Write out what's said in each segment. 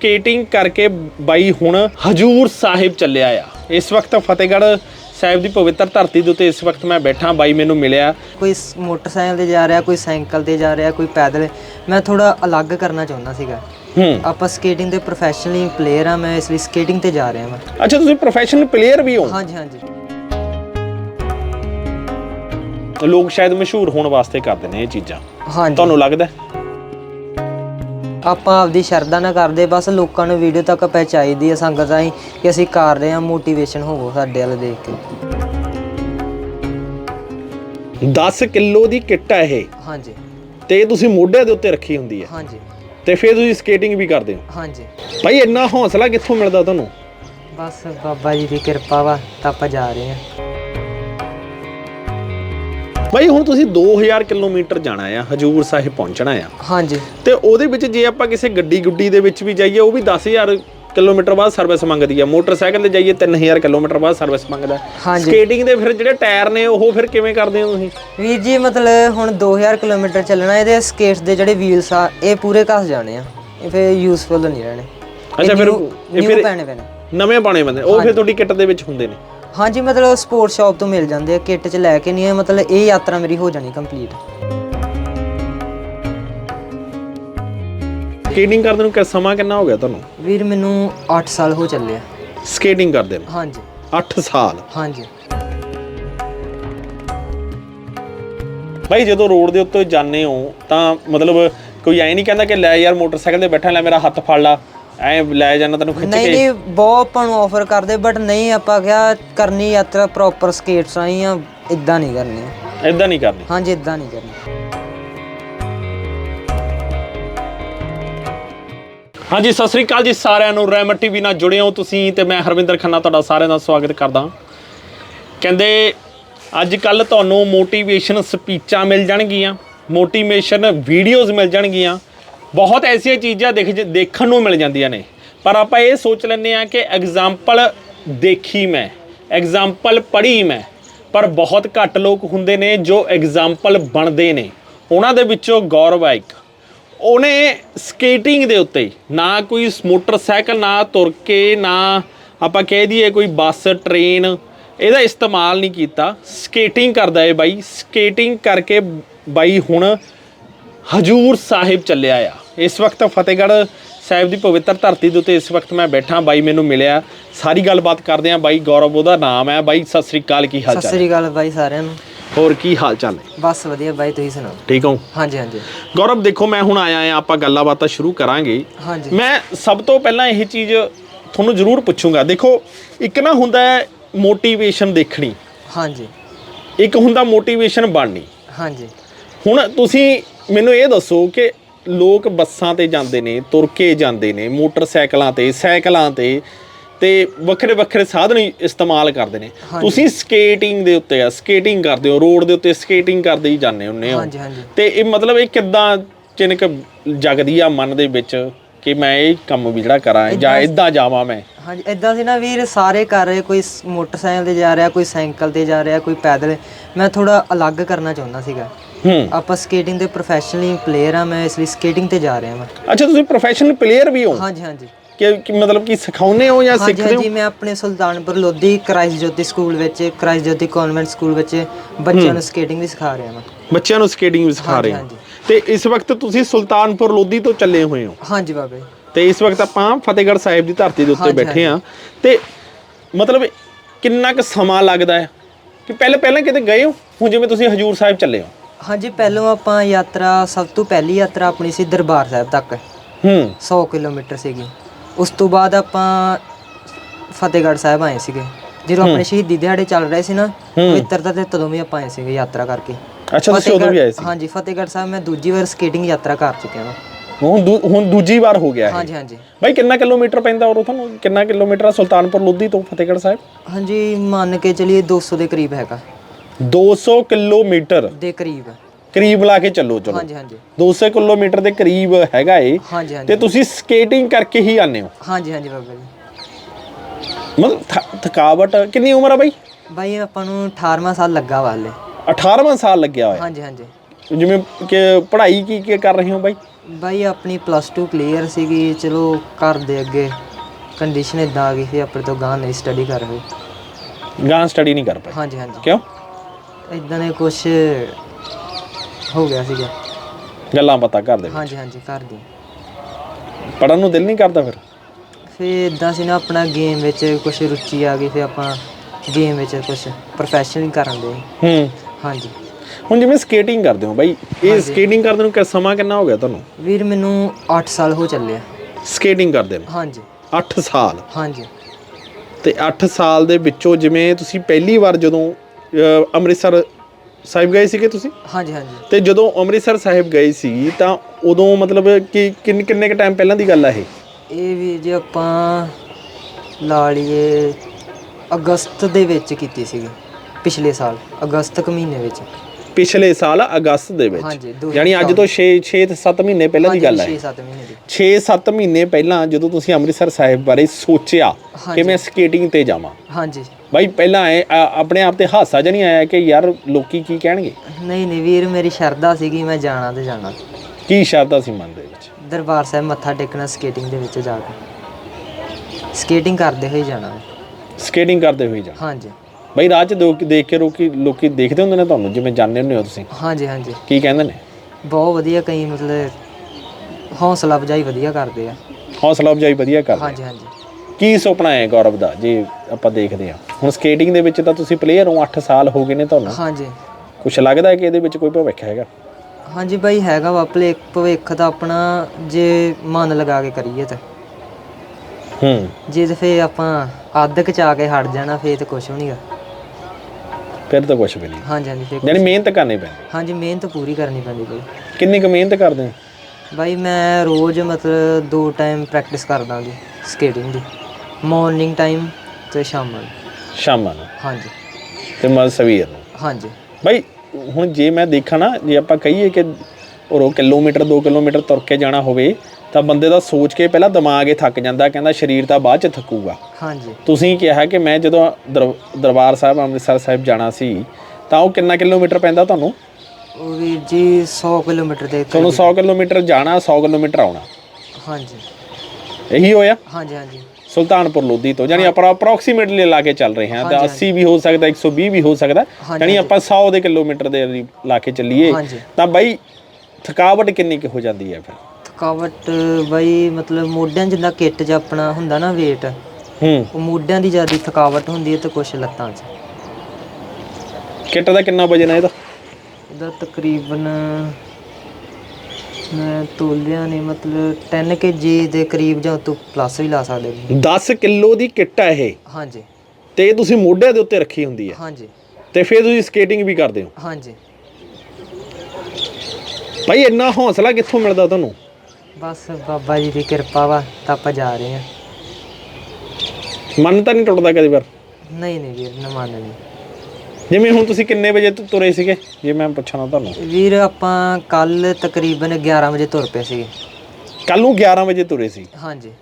Skating ਕਰਕੇ ਬਾਈ ਹੁਣ ਹਜੂਰ ਸਾਹਿਬ ਚੱਲਿਆ ਆ। ਇਸ ਵਕਤ ਫਤਿਹਗੜ੍ਹ ਸਾਹਿਬ ਦੀ ਪਵਿੱਤਰ ਧਰਤੀ ਦੇ ਉੱਤੇ ਇਸ ਵਕਤ ਮੈਂ ਬੈਠਾ ਬਾਈ ਮੈਨੂੰ ਮਿਲਿਆ। ਕੋਈ ਸ- ਮੋਟਰਸਾਈਕਲ ਤੇ ਜਾ ਰਿਹਾ ਕੋਈ ਸਾਈਕਲ ਤੇ ਜਾ ਰਿਹਾ ਕੋਈ ਪੈਦਲ। ਮੈਂ ਥੋੜਾ ਅਲੱਗ ਕਰਨਾ ਚਾਹੁੰਦਾ ਸੀਗਾ। ਹੂੰ। ਆਪਾਂ ਸਕੇਟਿੰਗ ਦੇ ਪ੍ਰੋਫੈਸ਼ਨਲੀ ਪਲੇਅਰ ਆ ਮੈਂ ਇਸ ਲਈ ਸਕੇਟਿੰਗ ਤੇ ਜਾ ਰਿਹਾ ਮੈਂ ਅੱਛਾ ਤੁਸੀਂ ਪ੍ਰੋਫੈਸ਼ਨਲ ਪਲੇਅਰ ਵੀ ਹੋ? ਹਾਂਜੀ ਹਾਂਜੀ। ਲੋਕ ਸ਼ਾਇਦ ਮਸ਼ਹੂਰ ਹੋਣ ਵਾਸਤੇ ਕਰਦੇ ਨੇ ਇਹ ਚੀਜ਼ਾਂ। ਹਾਂਜੀ। ਤੁਹਾਨੂੰ ਲੱਗਦਾ? ਹੈ? ਆਪਾਂ ਆਪਦੀ ਸ਼ਰਧਾ ਨਾ ਕਰਦੇ ਬਸ ਲੋਕਾਂ ਨੂੰ ਵੀਡੀਓ ਤੱਕ ਪਹੁੰਚਾਈਦੀ ਆ ਸੰਗਤ ਰਾਹੀਂ ਕਿ ਅਸੀਂ ਕਰ ਰਹੇ ਹਾਂ ਮੋਟੀਵੇਸ਼ਨ ਹੋਵੋ ਸਾਡੇ ਵੱਲ ਦੇਖ ਕੇ। 10 ਕਿਲੋ ਦੀ ਕਿੱਟ ਹੈ ਇਹ। ਹਾਂਜੀ। ਤੇ ਇਹ ਤੁਸੀਂ ਮੋਢੇ ਦੇ ਉੱਤੇ ਰੱਖੀ ਹੁੰਦੀ ਹੈ ਹਾਂਜੀ। ਤੇ ਫਿਰ ਤੁਸੀਂ ਸਕੇਟਿੰਗ ਵੀ ਕਰਦੇ ਹੋ। ਹਾਂਜੀ। ਭਾਈ ਇੰਨਾ ਹੌਸਲਾ ਕਿੱਥੋਂ ਮਿਲਦਾ ਤੁਹਾਨੂੰ? ਬਸ ਬਾਬਾ ਜੀ ਦੀ ਕਿਰਪਾ ਵਾ ਤਾਂ ਆਪਾਂ ਜਾ ਰਹੇ ਹਾਂ। ਭਾਈ ਹੁਣ ਤੁਸੀਂ 2000 ਕਿਲੋਮੀਟਰ ਜਾਣਾ ਆ ਹਜੂਰ ਸਾਹਿਬ ਪਹੁੰਚਣਾ ਆ। ਹਾਂਜੀ। ਤੇ ਉਹਦੇ ਵਿੱਚ ਜੇ ਆਪਾਂ ਕਿਸੇ ਗੱਡੀ ਗੁੱਡੀ ਦੇ ਵਿੱਚ ਵੀ ਜਾਈਏ ਉਹ ਵੀ 10000 ਕਿਲੋਮੀਟਰ ਬਾਅਦ ਸਰਵਿਸ ਮੰਗਦੀ ਆ। ਮੋਟਰਸਾਈਕਲ ਤੇ ਜਾਈਏ 3000 ਕਿਲੋਮੀਟਰ ਬਾਅਦ ਸਰਵਿਸ ਮੰਗਦਾ। ਹਾਂਜੀ। ਸਕੇਟਿੰਗ ਦੇ ਫਿਰ ਜਿਹੜੇ ਟਾਇਰ ਨੇ ਉਹ ਫਿਰ ਕਿਵੇਂ ਕਰਦੇ ਹੋ ਤੁਸੀਂ? ਵੀਰ ਜੀ ਮਤਲਬ ਹੁਣ 2000 ਕਿਲੋਮੀਟਰ ਚੱਲਣਾ ਇਹਦੇ ਸਕੇਟਸ ਦੇ ਜਿਹੜੇ ਵੀਲਸ ਆ ਇਹ ਪੂਰੇ ਘਸ ਜਾਣੇ ਆ। ਇਹ ਫਿਰ ਯੂਸਫੁਲ ਨਹੀਂ ਰਹਿਣੇ। ਅੱਛਾ, ਫਿਰ ਇਹ ਫਿਰ- ਪੈਣੇ ਪੈਣੇ। ਨਵੇਂ ਪਾਣੇ ਬੰਦੇ ਉਹ ਫਿਰ ਤੁਹਾਡੀ ਕਿੱਟ ਦੇ ਵਿੱਚ ਹੁੰਦੇ ਨੇ। ਹਾਂਜੀ ਮਤਲਬ ਸਪੋਰਟ ਸ਼ਾਪ ਤੋਂ ਮਿਲ ਜਾਂਦੇ ਆ ਕਿੱਟ 'ਚ ਲੈ ਕੇ ਨਹੀਂ ਮਤਲਬ ਇਹ ਯਾਤਰਾ ਮੇਰੀ ਹੋ ਜਾਣੀ ਕੰਪਲੀਟ ਸਕੇਟਿੰਗ ਕਰਦੇ ਨੂੰ ਕਿ ਸਮਾਂ ਕਿੰਨਾ ਹੋ ਗਿਆ ਤੁਹਾਨੂੰ? ਵੀਰ ਮੈਨੂੰ 8 ਸਾਲ ਹੋ ਚੱਲੇ ਆ। ਸਕੇਟਿੰਗ ਕਰਦੇ ਨੂੰ? ਹਾਂਜੀ। 8 ਸਾਲ? ਹਾਂਜੀ। ਭਾਈ ਜਦੋਂ ਰੋਡ ਦੇ ਉੱਤੇ ਜਾਂਦੇ ਹੋ ਤਾਂ ਮਤਲਬ ਕੋਈ ਐ ਨਹੀਂ ਕਹਿੰਦਾ ਕਿ ਲੈ ਯਾਰ ਮੋਟਰਸਾਈਕਲ ਤੇ ਬੈਠਾ ਲੈ ਮੇਰਾ ਹੱਥ ਫੜ ਲਾ। ਐ ਲੈ ਜਾਣਾ ਤੈਨੂੰ ਖਿੱਚ ਨਹੀਂ ਕੇ। ਨਹੀਂ ਬਹੁਤ ਆਪਾਂ ਨੂੰ ਆਫਰ ਕਰਦੇ ਬਟ ਨਹੀਂ ਆਪਾਂ ਕਿਹਾ ਕਰਨੀ ਯਾਤਰਾ ਪ੍ਰੋਪਰ ਸਕੇਟਸ ਆਈ ਆ ਇਦਾਂ ਨਹੀਂ ਕਰਨੀ। ਐਦਾਂ ਨਹੀਂ ਕਰਨੀ। ਹਾਂਜੀ ਇਦਾਂ ਨਹੀਂ ਕਰਨੀ। ਹਾਂਜੀ ਸਤਿ ਸ੍ਰੀ ਅਕਾਲ ਜੀ ਸਾਰਿਆਂ ਨੂੰ ਰੈਮਟ ਟੀਵੀ ਨਾਲ ਜੁੜੇ ਹੋ ਤੁਸੀਂ ਤੇ ਮੈਂ ਹਰਵਿੰਦਰ ਖੰਨਾ ਤੁਹਾਡਾ ਸਾਰਿਆਂ ਦਾ ਸਵਾਗਤ ਕਰਦਾ ਕਹਿੰਦੇ ਅੱਜ ਕੱਲ ਤੁਹਾਨੂੰ ਮੋਟੀਵੇਸ਼ਨ ਸਪੀਚਾਂ ਮਿਲ ਜਾਣਗੀਆਂ ਮੋਟੀਵੇਸ਼ਨ ਵੀਡੀਓਜ਼ ਮਿਲ ਜਾਣਗੀਆਂ ਬਹੁਤ ਐਸੀਆਂ ਚੀਜ਼ਾਂ ਦੇਖ ਦੇਖਣ ਨੂੰ ਮਿਲ ਜਾਂਦੀਆਂ ਨੇ। ਪਰ ਆਪਾਂ ਇਹ ਸੋਚ ਲੈਂਦੇ ਆ ਕਿ ਐਗਜ਼ਾਮਪਲ ਦੇਖੀ ਮੈਂ ਐਗਜ਼ਾਮਪਲ ਪੜ੍ਹੀ ਮੈਂ, ਪਰ ਬਹੁਤ ਘੱਟ ਲੋਕ ਹੁੰਦੇ ਨੇ ਜੋ ਐਗਜ਼ਾਮਪਲ ਬਣਦੇ ਨੇ। ਉਹਨਾਂ ਦੇ ਵਿੱਚੋਂ ਗੌਰਵ ਇੱਕ। ਉਹਨੇ ਸਕੇਟਿੰਗ ਦੇ ਉੱਤੇ ਨਾ ਕੋਈ ਮੋਟਰਸਾਈਕਲ ਨਾ ਤੁਰ ਕੇ ਨਾ ਆਪਾਂ ਕਹਿ ਦਈਏ ਕੋਈ ਬੱਸ ਟ੍ਰੇਨ ਇਹਦਾ ਇਸਤੇਮਾਲ ਨਹੀਂ ਕੀਤਾ। ਸਕੇਟਿੰਗ ਕਰਦਾ ਏ ਬਾਈ। ਸਕੇਟਿੰਗ ਕਰਕੇ ਬਾਈ ਹੁਣ ਹਜੂਰ ਸਾਹਿਬ ਚੱਲਿਆ ਆ। ਇਸ ਵਕਤ ਫਤਿਹਗੜ੍ਹ ਸਾਹਿਬ ਦੀ ਪਵਿੱਤਰ ਧਰਤੀ ਦੇ ਉੱਤੇ ਇਸ ਵਕਤ ਮੈਂ ਬੈਠਾ। ਬਾਈ ਮੈਨੂੰ ਮਿਲਿਆ। ਸਾਰੀ ਗੱਲਬਾਤ ਕਰਦੇ ਆ। ਬਾਈ ਗੌਰਵ ਉਹਦਾ ਨਾਮ ਹੈ। ਬਾਈ ਸਤਿ ਸ੍ਰੀ ਅਕਾਲ। ਕੀ ਹਾਲ ਸਤਿ ਚਾਲ ਸ੍ਰੀ ਅਕਾਲ ਬਾਈ ਸਾਰਿਆਂ ਨੂੰ। ਹੋਰ ਕੀ ਹਾਲ ਚਾਲ ਹੈ ਬਸ ਵਧੀਆ ਬਾਈ ਤੁਸੀਂ ਸੁਣਾਓ? ਠੀਕ ਹੋ? ਹਾਂਜੀ ਹਾਂਜੀ। ਗੌਰਵ ਦੇਖੋ ਮੈਂ ਹੁਣ ਆਇਆ ਆ। ਆਪਾਂ ਗੱਲਾਂ ਬਾਤਾਂ ਸ਼ੁਰੂ ਕਰਾਂਗੇ। ਹਾਂਜੀ। ਮੈਂ ਸਭ ਤੋਂ ਪਹਿਲਾਂ ਇਹ ਚੀਜ਼ ਤੁਹਾਨੂੰ ਜ਼ਰੂਰ ਪੁੱਛੂੰਗਾ। ਦੇਖੋ ਇੱਕ ਨਾ ਹੁੰਦਾ ਹੈ ਮੋਟੀਵੇਸ਼ਨ ਦੇਖਣੀ। ਹਾਂਜੀ। ਇੱਕ ਹੁੰਦਾ ਮੋਟੀਵੇਸ਼ਨ ਬਣਨੀ। ਹਾਂਜੀ। ਹੁਣ ਤੁਸੀਂ ਮੈਨੂੰ ਇਹ ਦੱਸੋ ਕਿ ਲੋਕ ਬੱਸਾਂ ਤੇ ਜਾਂਦੇ ਨੇ ਤੁਰ ਕੇ ਜਾਂਦੇ ਨੇ ਮੋਟਰਸਾਈਕਲਾਂ ਤੇ ਸਾਈਕਲਾਂ ਤੇ ਤੇ ਵੱਖਰੇ ਵੱਖਰੇ ਸਾਧਨ ਇਸਤੇਮਾਲ ਕਰਦੇ ਨੇ। ਤੁਸੀਂ ਸਕੇਟਿੰਗ ਦੇ ਉੱਤੇ ਆ ਸਕੇਟਿੰਗ ਕਰਦੇ ਹੋ ਰੋਡ ਦੇ ਉੱਤੇ ਸਕੇਟਿੰਗ ਕਰਦੇ ਹੀ ਜਾਂਦੇ ਹੁੰਨੇ ਹੋ। ਹਾਂਜੀ ਹਾਂਜੀ। ਤੇ ਇਹ ਮਤਲਬ ਇਹ ਕਿੱਦਾਂ ਚਿੰਨਕ ਜਗਦੀ ਆ ਮਨ ਦੇ ਵਿੱਚ ਕਿ ਮੈਂ ਇਹ ਕੰਮ ਵੀ ਜਿਹੜਾ ਕਰਾਂ ਜਾਂ ਇਦਾਂ ਜਾਵਾਂ ਮੈਂ? ਹਾਂਜੀ ਇਦਾਂ ਸੀ ਨਾ ਵੀਰ ਸਾਰੇ ਕਰ ਰਹੇ ਕੋਈ ਮੋਟਰਸਾਈਕਲ ਤੇ ਜਾ ਰਿਹਾ ਕੋਈ ਸਾਈਕਲ ਤੇ ਜਾ ਰਿਹਾ ਕੋਈ ਪੈਦਲ। ਮੈਂ ਥੋੜਾ ਅਲੱਗ ਕਰਨਾ ਚਾਹੁੰਦਾ ਸੀਗਾ। ਹੂੰ। ਆਪਾਂ ਸਕੇਟਿੰਗ ਦੇ ਪ੍ਰੋਫੈਸ਼ਨਲੀ ਪਲੇਅਰ ਆ ਮੈਂ ਇਸ ਲਈ ਸਕੇਟਿੰਗ ਤੇ ਜਾ ਰਿਹਾ ਮੈਂ ਅੱਛਾ ਤੁਸੀਂ ਪ੍ਰੋਫੈਸ਼ਨਲ ਪਲੇਅਰ ਵੀ ਹੋ? ਹਾਂਜੀ ਹਾਂਜੀ। ਕਿ ਕਿ ਮਤਲਬ ਕਿ ਸਿਖਾਉਂਦੇ ਹੋ ਜਾਂ ਹਾਂਜੀ ਸਿੱਖਦੇ ਹੋ? ਹਾਂਜੀ ਮੈਂ ਆਪਣੇ ਸੁਲਤਾਨਪੁਰ ਲੋਧੀ ਕ੍ਰਾਈਸਟ ਜੋਤੀ ਸਕੂਲ ਵਿੱਚ ਕ੍ਰਾਈਸਟ ਜੋਤੀ ਕਨਵੈਂਟ ਸਕੂਲ ਵਿੱਚ ਬੱਚਿਆਂ ਨੂੰ ਸਕੇਟਿੰਗ ਵੀ ਸਿਖਾ ਰਿਹਾ ਮੈਂ ਬੱਚਿਆਂ ਨੂੰ ਸਕੇਟਿੰਗ ਵੀ ਸਿਖਾ ਰਹੇ ਹੋ? ਹਾਂਜੀ, ਤੇ ਇਸ ਵਕਤ ਤੁਸੀਂ ਸੁਲਤਾਨਪੁਰ ਲੋਧੀ ਤੋਂ ਚੱਲੇ ਹੋਏ ਹੋ? ਹਾਂਜੀ ਬਾਬੇ। ਤੇ ਇਸ ਵਕਤ ਆਪਾਂ ਫਤਿਹਗੜ੍ਹ ਸਾਹਿਬ ਦੀ ਧਰਤੀ ਦੇ ਉੱਤੇ ਹਾਂਜੀ, ਬੈਠੇ ਆ ਤੇ ਮਤਲਬ ਕਿੰਨਾ ਕੁ ਸਮਾਂ ਲੱਗਦਾ ਹੈ? ਕਿ ਪਹਿਲੇ ਪਹਿਲਾਂ ਕਿਤੇ ਗਏ ਹੋ? ਹੁਣ ਜਿਵੇਂ ਤੁਸੀਂ ਹਜੂਰ ਸਾਹਿਬ ਚੱਲੇ ਹੋ। ਹਾਂਜੀ ਪਹਿਲੋਂ ਆਪਾਂ ਯਾਤਰਾ ਸਭ ਤੋਂ ਪਹਿਲੀ ਯਾਤਰਾ ਆਪਣੀ ਸੀ ਦਰਬਾਰ ਸਾਹਿਬ ਤੱਕ। ਹੂੰ। 100 ਕਿਲੋਮੀਟਰ ਸੀਗੀ। ਉਸ ਤੋਂ ਬਾਅਦ ਆਪਾਂ ਫਤਿਹਗੜ੍ਹ ਸਾਹਿਬ ਆਏ ਸੀਗੇ। ਜਦੋਂ ਆਪਣੇ ਸ਼ਹੀਦੀ ਦਿਹਾੜੇ ਚੱਲ ਰਹੇ ਸੀ ਨਾ ਪਵਿੱਤਰਤਾ ਤੇ ਤਦੋਂ ਵੀ ਆਪਾਂ ਆਏ ਸੀਗੇ ਯਾਤਰਾ ਕਰਕੇ। ਅੱਛਾ ਤੁਸੀਂ ਉਦੋਂ ਵੀ ਆਏ ਸੀ? ਹਾਂਜੀ ਫਤਿਹਗੜ੍ਹ ਸਾਹਿਬ ਮੈਂ ਦੂਜੀ ਵਾਰ ਸਕੇਟਿੰਗ ਯਾਤਰਾ ਕਰ ਚੁੱਕਿਆ ਹਾਂ ਹੁਣ ਹੁਣ ਦੂਜੀ ਵਾਰ ਹੋ ਗਿਆ ਹੈ ਹਾਂਜੀ ਹਾਂਜੀ। ਬਾਈ ਕਿੰਨਾ ਕਿਲੋਮੀਟਰ ਪੈਂਦਾ ਔਰ ਤੁਹਾਨੂੰ ਕਿੰਨਾ ਕਿਲੋਮੀਟਰ ਆ ਸੁਲਤਾਨਪੁਰ ਲੋਧੀ ਤੋਂ ਫਤਿਹਗੜ੍ਹ ਸਾਹਿਬ? ਹਾਂਜੀ ਮੰਨ ਕੇ ਚਲੀਏ 200 ਦੇ ਕਰੀਬ ਹੈਗਾ। 200 ਕਿਲੋਮੀਟਰ ਦੇ ਕਰੀਬ। ਕਰੀਬ ਲਾ ਕੇ ਚੱਲੋ ਚਲੋ। ਹਾਂਜੀ ਹਾਂਜੀ। 200 ਕਿਲੋਮੀਟਰ ਦੇ ਕਰੀਬ ਹੈਗਾ ਏ। ਹਾਂਜੀ ਹਾਂਜੀ। ਤੇ ਤੁਸੀਂ ਸਕੇਟਿੰਗ ਕਰਕੇ ਹੀ ਆਨੇ ਹੋ। ਹਾਂਜੀ ਹਾਂਜੀ ਬਾਬਾ ਜੀ। ਮਤਲਬ ਥਕਾਵਟ ਕਿੰਨੀ ਉਮਰ ਆ ਬਾਈ? ਬਾਈ ਆਪਾਂ ਨੂੰ 18ਵਾਂ ਸਾਲ ਲੱਗਾ ਵਾ ਹਲੇ। 18ਵਾਂ ਸਾਲ ਲੱਗਿਆ ਹੋਇਆ। ਹਾਂਜੀ ਹਾਂਜੀ। ਜਿਵੇਂ ਕਿ ਪੜ੍ਹਾਈ ਕੀ ਕੀ ਕਰ ਰਹੇ ਹੋ ਬਾਈ? ਬਾਈ ਆਪਣੀ ਪਲੱਸ 2 ਕਲੀਅਰ ਸੀਗੀ। ਚਲੋ ਘਰ ਦੇ ਅੱਗੇ ਕੰਡੀਸ਼ਨ ਇਦਾਂ ਆ ਗਈ ਸੀ ਆਪਣੇ ਤੋਂ ਗਾਂ ਨਹੀਂ ਸਟੱਡੀ ਕਰ ਰਹੇ। ਗਾਂ ਸਟੱਡੀ ਨਹੀਂ ਕਰ ਪਾਏ। ਹਾਂਜੀ ਹਾਂਜੀ। ਕਿਉਂ? ਇਦਾਂ ਦੇ ਕੁਝ ਹੋ ਗਿਆ ਸੀਗਾ। ਗੱਲਾਂ ਪਤਾ ਘਰ ਦੇ ਹਾਂਜੀ ਹਾਂਜੀ ਘਰ ਦੀ ਪੜਨ ਨੂੰ ਦਿਲ ਨਹੀਂ ਕਰਦਾ ਫਿਰ? ਫਿਰ ਇਦਾਂ ਸੀ ਨਾ ਆਪਣਾ ਗੇਮ ਵਿੱਚ ਕੁਝ ਰੁਚੀ ਆ ਗਈ ਫਿਰ ਆਪਾਂ ਗੇਮ ਵਿੱਚ ਕੁਝ ਪ੍ਰੋਫੈਸ਼ਨਲ ਕਰਨ ਦੇ। ਹੂੰ। ਹਾਂਜੀ। ਹੁਣ ਜਿਵੇਂ ਸਕੇਟਿੰਗ ਕਰਦੇ ਹੋ ਬਾਈ ਇਹ ਸਕੇਟਿੰਗ ਕਰਦੇ ਨੂੰ ਕਿ ਸਮਾਂ ਕਿੰਨਾ ਹੋ ਗਿਆ ਤੁਹਾਨੂੰ? ਵੀਰ ਮੈਨੂੰ 8 ਸਾਲ ਹੋ ਚੱਲੇ ਆ। ਸਕੇਟਿੰਗ ਕਰਦੇ ਨੂੰ? ਹਾਂਜੀ। 8 ਸਾਲ? ਹਾਂਜੀ। ਤੇ 8 ਸਾਲ ਦੇ ਵਿੱਚੋਂ ਜਿਵੇਂ ਤੁਸੀਂ ਪਹਿਲੀ ਵਾਰ ਜਦੋਂ ਅਹ, ਅੰਮ੍ਰਿਤਸਰ ਸਾਹਿਬ ਗਏ ਸੀਗੇ ਤੁਸੀਂ? ਹਾਂਜੀ ਹਾਂਜੀ। ਤੇ ਜਦੋਂ ਅੰਮ੍ਰਿਤਸਰ ਸਾਹਿਬ ਗਏ ਸੀ ਤਾਂ ਉਦੋਂ ਮਤਲਬ ਕਿ ਕਿੰਨ ਕਿੰਨੇ ਕ ਟਾਈਮ ਪਹਿਲਾਂ ਦੀ ਗੱਲ ਆ ਇਹ? ਇਹ ਵੀ ਜੇ ਆਪਾਂ ਲਾ ਲਈਏ ਅਗਸਤ ਦੇ ਵਿੱਚ ਕੀਤੀ ਸੀਗੀ ਪਿਛਲੇ ਸਾਲ ਅਗਸਤ ਕੁ ਮਹੀਨੇ ਵਿੱਚ। ਪਿਛਲੇ ਸਾਲ ਅਗਸਤ ਦੇ ਵਿੱਚ। ਹਾਂਜੀ ਦੋ ਯਾਨੀ ਅੱਜ ਤੋਂ 6 6 ਤੇ 7 ਮਹੀਨੇ ਪਹਿਲਾਂ ਦੀ ਗੱਲ ਹੈ। 6-7 ਮਹੀਨੇ ਦੀ। 6-7 ਮਹੀਨੇ ਪਹਿਲਾਂ ਜਦੋਂ ਤੁਸੀਂ ਅੰਮ੍ਰਿਤਸਰ ਸਾਹਿਬ ਬਾਰੇ ਸੋਚਿਆ ਕਿ। ਮੈਂ ਸਕੇਟਿੰਗ ਤੇ ਜਾਵਾਂ। ਹਾਂਜੀ। ਬਾਈ ਪਹਿਲਾਂ ਆ- ਆਪਣੇ ਆਪ ਤੇ ਹਾਸਾ ਜਿਹਾ ਨਹੀਂ ਆਇਆ ਕਿ ਯਾਰ ਲੋਕੀ ਕੀ ਕਹਿਣਗੇ? ਨਹੀਂ ਨਹੀਂ ਵੀਰ ਮੇਰੀ ਸ਼ਰਧਾ ਸੀਗੀ ਮੈਂ ਜਾਣਾ ਤੇ ਜਾਣਾ। ਕੀ ਸ਼ਰਧਾ ਸੀ ਮਨ ਦੇ ਵਿੱਚ? ਦਰਬਾਰ ਸਾਹਿਬ ਮੱਥਾ ਟੇਕਣਾ ਸਕੇਟਿੰਗ ਦੇ ਵਿੱਚ ਜਾ ਕੇ। ਸਕੇਟਿੰਗ ਕਰਦੇ ਹੋਏ ਜਾਣਾ। ਸਕੇਟਿੰਗ ਕਰਦੇ ਹੋਏ ਜਾਣਾ। ਹਾਂਜੀ। ਬਾਈ ਰਾਹ 'ਚ ਦੋ- ਦੇਖ ਕੇ ਰੋਕੀ ਲੋਕੀ ਦੇਖਦੇ ਹੁੰਦੇ ਨੇ ਤੁਹਾਨੂੰ ਜਿਵੇਂ ਜਾਣਦੇ ਹੁੰਦੇ ਹੋ ਤੁਸੀਂ? ਹਾਂਜੀ ਹਾਂਜੀ। ਕੀ ਕਹਿੰਦੇ ਨੇ? ਬਹੁਤ ਵਧੀਆ ਕਈ ਮਤਲਬ ਹੌਸਲਾ ਅਫਜ਼ਾਈ ਵਧੀਆ ਕਰਦੇ ਆ। ਹੌਸਲਾ ਅਫਜਾਈ ਵਧੀਆ ਕਰਦੇ ਹਾਂਜੀ ਹਾਂਜੀ। ਕੀ ਸੁਪਨਾ ਹੈ ਗੌਰਵ ਦਾ ਜੇ ਆਪਾਂ ਦੇਖਦੇ ਹਾਂ? ਹੁਣ ਸਕੇਟਿੰਗ ਦੇ ਵਿੱਚ ਤਾਂ ਤੁਸੀਂ ਪਲੇਅਰ ਹੋ 8 ਸਾਲ ਹੋ ਗਏ ਨੇ ਤੁਹਾਨੂੰ। ਹਾਂਜੀ। ਕੁਛ ਲੱਗਦਾ ਹੈ ਕਿ ਇਹਦੇ ਵਿੱਚ ਕੋਈ ਭਵਿੱਖ ਹੈਗਾ? ਹਾਂਜੀ ਬਾਈ ਹੈਗਾ ਵਾ। ਭਲੇ ਭਵਿੱਖ ਤਾਂ ਆਪਣਾ ਜੇ ਮਨ ਲਗਾ ਕੇ ਕਰੀਏ ਤਾਂ। ਹੂੰ। ਜੇ ਤੇ ਫੇ ਆਪਾਂ ਆਦਕ ਚ ਆ ਕੇ ਹਟ ਜਾਣਾ ਫੇ ਤੇ ਕੁਝ ਵੀ ਨਹੀਂਗਾ ਫਿਰ ਤਾਂ ਕੁਛ ਵੀ ਨਹੀਂ। ਹਾਂਜੀ ਹਾਂਜੀ ਫੇ ਯਾਨੀ ਮਿਹਨਤ ਕਰਨੀ ਪੈਂਦੀ। ਹਾਂਜੀ ਮਿਹਨਤ ਪੂਰੀ ਕਰਨੀ ਪੈਂਦੀ ਬਾਈ। ਕਿੰਨੀ ਕੁ ਮਿਹਨਤ ਕਰਦੇ ਹੋ? ਬਾਈ ਮੈਂ ਰੋਜ਼ ਮਤਲਬ ਦੋ ਟਾਈਮ ਪ੍ਰੈਕਟਿਸ ਕਰਦਾ ਜੀ ਸਕੇਟਿੰਗ ਦੀ। ਮਾਰਨਿੰਗ ਟਾਈਮ ਤੇ ਸ਼ਾਮਾਂ ਨੂੰ। ਸ਼ਾਮਾਂ ਨੂੰ? ਹਾਂਜੀ। ਤੇ ਮਨ ਸਵੇਰ ਨੂੰ? ਹਾਂਜੀ। ਬਾਈ ਹੁਣ ਜੇ ਮੈਂ ਦੇਖਾਂ ਨਾ ਜੇ ਆਪਾਂ ਕਹੀਏ ਕਿ ਉਰੋਂ ਕਿਲੋਮੀਟਰ 2 ਕਿਲੋਮੀਟਰ ਤੁਰ ਕੇ ਜਾਣਾ ਹੋਵੇ ਤਾਂ ਬੰਦੇ ਦਾ ਸੋਚ ਕੇ ਪਹਿਲਾਂ ਦਿਮਾਗ ਹੀ ਥੱਕ ਜਾਂਦਾ ਕਹਿੰਦਾ ਸਰੀਰ ਤਾਂ ਬਾਅਦ ਚ ਥੱਕੂਗਾ। ਹਾਂਜੀ। ਤੁਸੀਂ ਕਿਹਾ ਕਿ ਮੈਂ ਜਦੋਂ ਦਰ- ਦਰਬਾਰ ਸਾਹਿਬ ਅੰਮ੍ਰਿਤਸਰ ਸਾਹਿਬ ਜਾਣਾ ਸੀ ਤਾਂ ਉਹ ਕਿੰਨਾ ਕਿਲੋਮੀਟਰ ਪੈਂਦਾ ਤੁਹਾਨੂੰ? ਉਹ ਵੀਰ ਜੀ 100 ਕਿਲੋਮੀਟਰ ਦੇ ਤੁਹਾਨੂੰ 100 ਕਿਲੋਮੀਟਰ ਜਾਣਾ 100 ਕਿਲੋਮੀਟਰ ਆਉਣਾ। ਹਾਂਜੀ। ਇਹੀ ਹੋਇਆ? ਹਾਂਜੀ ਹਾਂਜੀ। ਸੁਲਤਾਨਪੁਰ ਲੋਧੀ ਤੋਂ ਯਾਨੀ ਆਪਾਂ ਅਪਰੋਕਸੀਮੇਟਲੀ ਲਾ ਕੇ ਚੱਲ ਰਹੇ ਹਾਂ ਤਾਂ 80 ਵੀ ਹੋ ਸਕਦਾ 120 ਵੀ ਹੋ ਸਕਦਾ ਯਾਨੀ ਆਪਾਂ 100 ਦੇ ਕਿਲੋਮੀਟਰ ਦੇ ਲਾ ਕੇ ਚੱਲੀਏ ਤਾਂ ਬਾਈ ਥਕਾਵਟ ਕਿੰਨੀ ਕੁ ਹੋ ਜਾਂਦੀ ਹੈ ਫਿਰ? ਥਕਾਵਟ ਬਾਈ ਮਤਲਬ ਮੋਢਿਆਂ 'ਚ ਜਿੱਦਾਂ ਕਿੱਟ 'ਚ ਆਪਣਾ ਹੁੰਦਾ ਨਾ weight ਹੂੰ। ਉਹ ਮੋਢਿਆਂ ਦੀ ਜ਼ਿਆਦਾ ਥਕਾਵਟ ਹੁੰਦੀ ਹੈ ਤੇ ਕੁਛ ਲੱਤਾਂ 'ਚ। ਕਿੱਟ ਦਾ ਕਿੰਨਾ ਵਜਨ ਹੈ ਇਹਦਾ? ਇਹਦਾ ਤਕਰੀਬਨ ਮੈਂ ਤੋਲਿਆ ਨਹੀਂ ਮਤਲਬ 10 kg ਦੇ ਕਰੀਬ ਜਾਂ ਤੋਂ ਪਲੱਸ ਵੀ ਲਾ ਸਕਦੇ ਜੀ 10 ਕਿਲੋ ਦੀ ਕਿੱਟ ਹੈ ਇਹ? ਹਾਂਜੀ। ਤੇ ਇਹ ਤੁਸੀਂ ਮੋਢਿਆਂ ਦੇ ਉੱਤੇ ਰੱਖੀ ਹੁੰਦੀ ਹੈ? ਹਾਂਜੀ। ਤੇ ਫਿਰ ਤੁਸੀਂ ਸਕੇਟਿੰਗ ਵੀ ਕਰਦੇ ਹੋ? ਹਾਂਜੀ। ਭਾਈ ਇੰਨਾ ਹੌਸਲਾ ਕਿੱਥੋਂ ਮਿਲਦਾ ਤੁਹਾਨੂੰ? ਬਸ ਬਾਬਾ ਜੀ ਦੀ ਕਿਰਪਾ ਵਾ ਤਾਂ ਆਪਾਂ ਜਾ ਰਹੇ ਹਾਂ। ਮਨ ਤਾਂ ਨਹੀਂ ਟੁੱਟਦਾ ਕਦੇ ਵਾਰ ਨਹੀਂ ਨਹੀਂ ਵੀਰ ਨਾ ਮੰਨ ਨਹੀਂ। ਜਿਵੇਂ ਹੁਣ ਤੁਸੀਂ ਕਿੰਨੇ ਵਜੇ ਤੋਂ ਤੁਰੇ ਸੀਗੇ? ਜੇ ਮੈਂ ਪੁੱਛਣਾ ਤੁਹਾਨੂੰ। ਵੀਰ ਆਪਾਂ ਕੱਲ ਤਕਰੀਬਨ 11 ਵਜੇ ਤੁਰ ਪਏ ਸੀਗੇ। ਕੱਲ ਨੂੰ 11 ਵਜੇ ਤੁਰੇ ਸੀ? ਹਾਂਜੀ।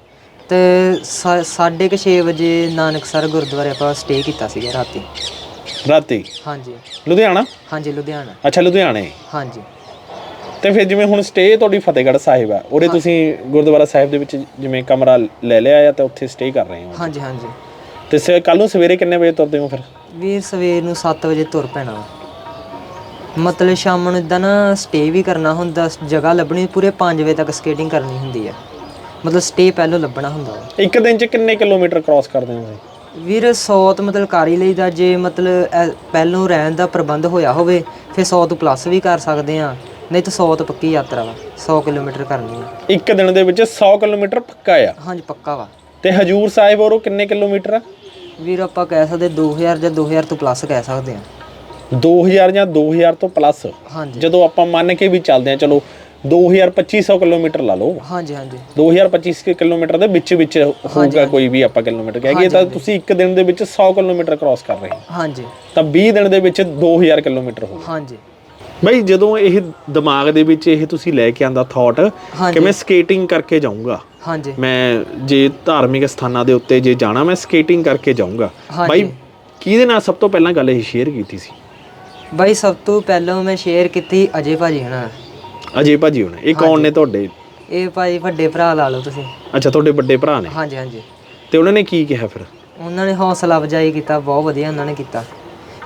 ਤੇ 6:30 ਵਜੇ ਨਾਨਕਸਰ ਗੁਰਦੁਆਰੇ ਆਪਾਂ ਸਟੇ ਕੀਤਾ ਸੀਗਾ ਰਾਤੀ। ਰਾਤੀ? ਹਾਂਜੀ। ਲੁਧਿਆਣਾ? ਹਾਂਜੀ ਲੁਧਿਆਣਾ। ਅੱਛਾ ਲੁਧਿਆਣੇ। ਹਾਂਜੀ। ਤੇ ਫਿਰ ਜਿਵੇਂ ਹੁਣ ਸਟੇ ਤੁਹਾਡੀ ਫਤਿਹਗੜ੍ਹ ਸਾਹਿਬ ਆ ਉਰੇ ਤੁਸੀਂ ਗੁਰਦੁਆਰਾ ਸਾਹਿਬ ਦੇ ਵਿੱਚ ਜਿਵੇਂ ਕਮਰਾ ਲੈ ਲਿਆ ਆ ਤੇ ਉੱਥੇ ਸਟੇ ਕਰ ਰਹੇ ਹੋ? ਹਾਂਜੀ ਹਾਂਜੀ। ਤੇ ਕੱਲ ਨੂੰ ਸਵੇਰੇ ਕਿੰਨੇ ਵਜੇ ਤੁਰਦੇ ਹੋ ਫਿਰ? ਵੀਰ ਸਵੇਰ ਨੂੰ 7 ਵਜੇ ਤੁਰ ਪੈਣਾ। ਮਤਲਬ ਸ਼ਾਮ ਨੂੰ ਇਦਾਂ ਨਾ ਸਟੇ ਵੀ ਕਰਨਾ ਹੁੰਦਾ ਜਗ੍ਹਾ ਲੱਭਣੀ ਪੂਰੇ 5 ਵਜੇ ਤੱਕ ਸਕੇਟਿੰਗ ਕਰਨੀ ਹੁੰਦੀ ਹੈ ਮਤਲਬ ਸਟੇ ਪਹਿਲਾਂ ਲੱਭਣਾ ਹੁੰਦਾ। ਇੱਕ ਦਿਨ 'ਚ ਕਿੰਨੇ ਕਿਲੋਮੀਟਰ ਕ੍ਰਾਸ ਕਰਦੇ ਹੋ ਤੁਸੀਂ? ਵੀਰ 100 ਤੋਂ ਮਤਲਬ ਕਰ ਹੀ ਲਈਦਾ ਜੇ ਮਤਲਬ ਪਹਿਲੋਂ ਰਹਿਣ ਦਾ ਪ੍ਰਬੰਧ ਹੋਇਆ ਹੋਵੇ ਫਿਰ 100 ਤੋਂ ਪਲੱਸ ਵੀ ਕਰ ਸਕਦੇ ਆ ਨਹੀਂ ਤਾਂ 100 ਤੋਂ ਪੱਕੀ ਯਾਤਰਾ ਵਾ 100 ਕਿਲੋਮੀਟਰ ਕਰਨੀ ਆ। ਇੱਕ ਦਿਨ ਦੇ ਵਿੱਚ 100 ਕਿਲੋਮੀਟਰ ਪੱਕਾ ਆ? ਹਾਂਜੀ ਪੱਕਾ ਵਾ। ਤੇ ਹਜੂਰ ਸਾਹਿਬ ਔਰੋਂ ਕਿੰਨੇ ਕਿਲੋਮੀਟਰ ਆ? ਵੀਰ ਆਪਾਂ ਕਹਿ ਸਕਦੇ 2000 ਜਾਂ 2000 ਤੋਂ ਪਲੱਸ ਕਹਿ ਸਕਦੇ ਆ। 2000 ਜਾਂ 2000 ਤੋਂ ਪਲੱਸ ਹਾਂਜੀ। ਜਦੋਂ ਆਪਾਂ ਮੰਨ ਕੇ ਵੀ ਚੱਲਦੇ ਆ ਚਲੋ 2250 ਕਿਲੋਮੀਟਰ ਲਾ ਲਓ। ਹਾਂਜੀ ਹਾਂਜੀ। 2025 ਕਿਲੋਮੀਟਰ ਦੇ ਵਿੱਚ ਵਿੱਚ ਹੋਊਗਾ ਕੋਈ ਵੀ ਆਪਾਂ ਕਿਲੋਮੀਟਰ ਕਹਾਂਗੇ ਤਾਂ ਤੁਸੀਂ ਇੱਕ ਦਿਨ ਦੇ ਵਿੱਚ 100 ਕਿਲੋਮੀਟਰ ਕ੍ਰਾਸ ਕਰ ਰਹੇ ਹੋ। ਹਾਂਜੀ। ਤਾਂ 20 ਦਿਨ ਦੇ ਵਿੱਚ 2000 ਕਿਲੋਮੀਟਰ ਹੋ ਹਾਂਜੀ। ਬਈ ਜਦੋਂ ਇਹ ਦਿਮਾਗ ਦੇ ਵਿੱਚ ਇਹ ਤੁਸੀਂ ਲੈ ਕੇ ਆਂਦਾ ਥਾਟ ਕਿ ਮੈਂ ਸਕੇਟਿੰਗ ਕਰਕੇ ਜਾਊਂਗਾ। ਹਾਂਜੀ। ਮੈਂ ਜੇ ਧਾਰਮਿਕ ਸਥਾਨਾਂ ਦੇ ਉੱਤੇ ਜੇ ਜਾਣਾ ਮੈਂ ਸਕੇਟਿੰਗ ਕਰਕੇ ਜਾਊਂਗਾ। ਬਾਈ ਕਿਹਦੇ ਨਾਲ ਸਭ ਤੋਂ ਪਹਿਲਾਂ ਗੱਲ ਇਹ ਸ਼ੇਅਰ ਕੀਤੀ ਸੀ? ਬਾਈ ਸਭ ਤੋਂ ਪਹਿਲਾਂ ਮੈਂ ਸ਼ੇਅਰ ਕੀਤੀ ਅਜੇ ਭਾਜੀ ਹਨਾ ਅਜੇ ਭਾਜੀ ਹੋਣੇ ਇਹ ਕੌਣ ਨੇ ਤੁਹਾਡੇ? ਇਹ ਭਾਈ ਵੱਡੇ ਭਰਾ ਲਾ ਲਓ ਤੁਸੀਂ। ਅੱਛਾ ਤੁਹਾਡੇ ਵੱਡੇ ਭਰਾ ਨੇ? ਹਾਂਜੀ ਹਾਂਜੀ। ਤੇ ਉਹਨਾਂ ਨੇ ਕੀ ਕਿਹਾ ਫਿਰ? ਉਹਨਾਂ ਨੇ ਹੌਸਲਾ ਅਫਜ਼ਾਈ ਕੀਤਾ ਬਹੁਤ ਵਧੀਆ ਉਹਨਾਂ ਨੇ ਕੀਤਾ।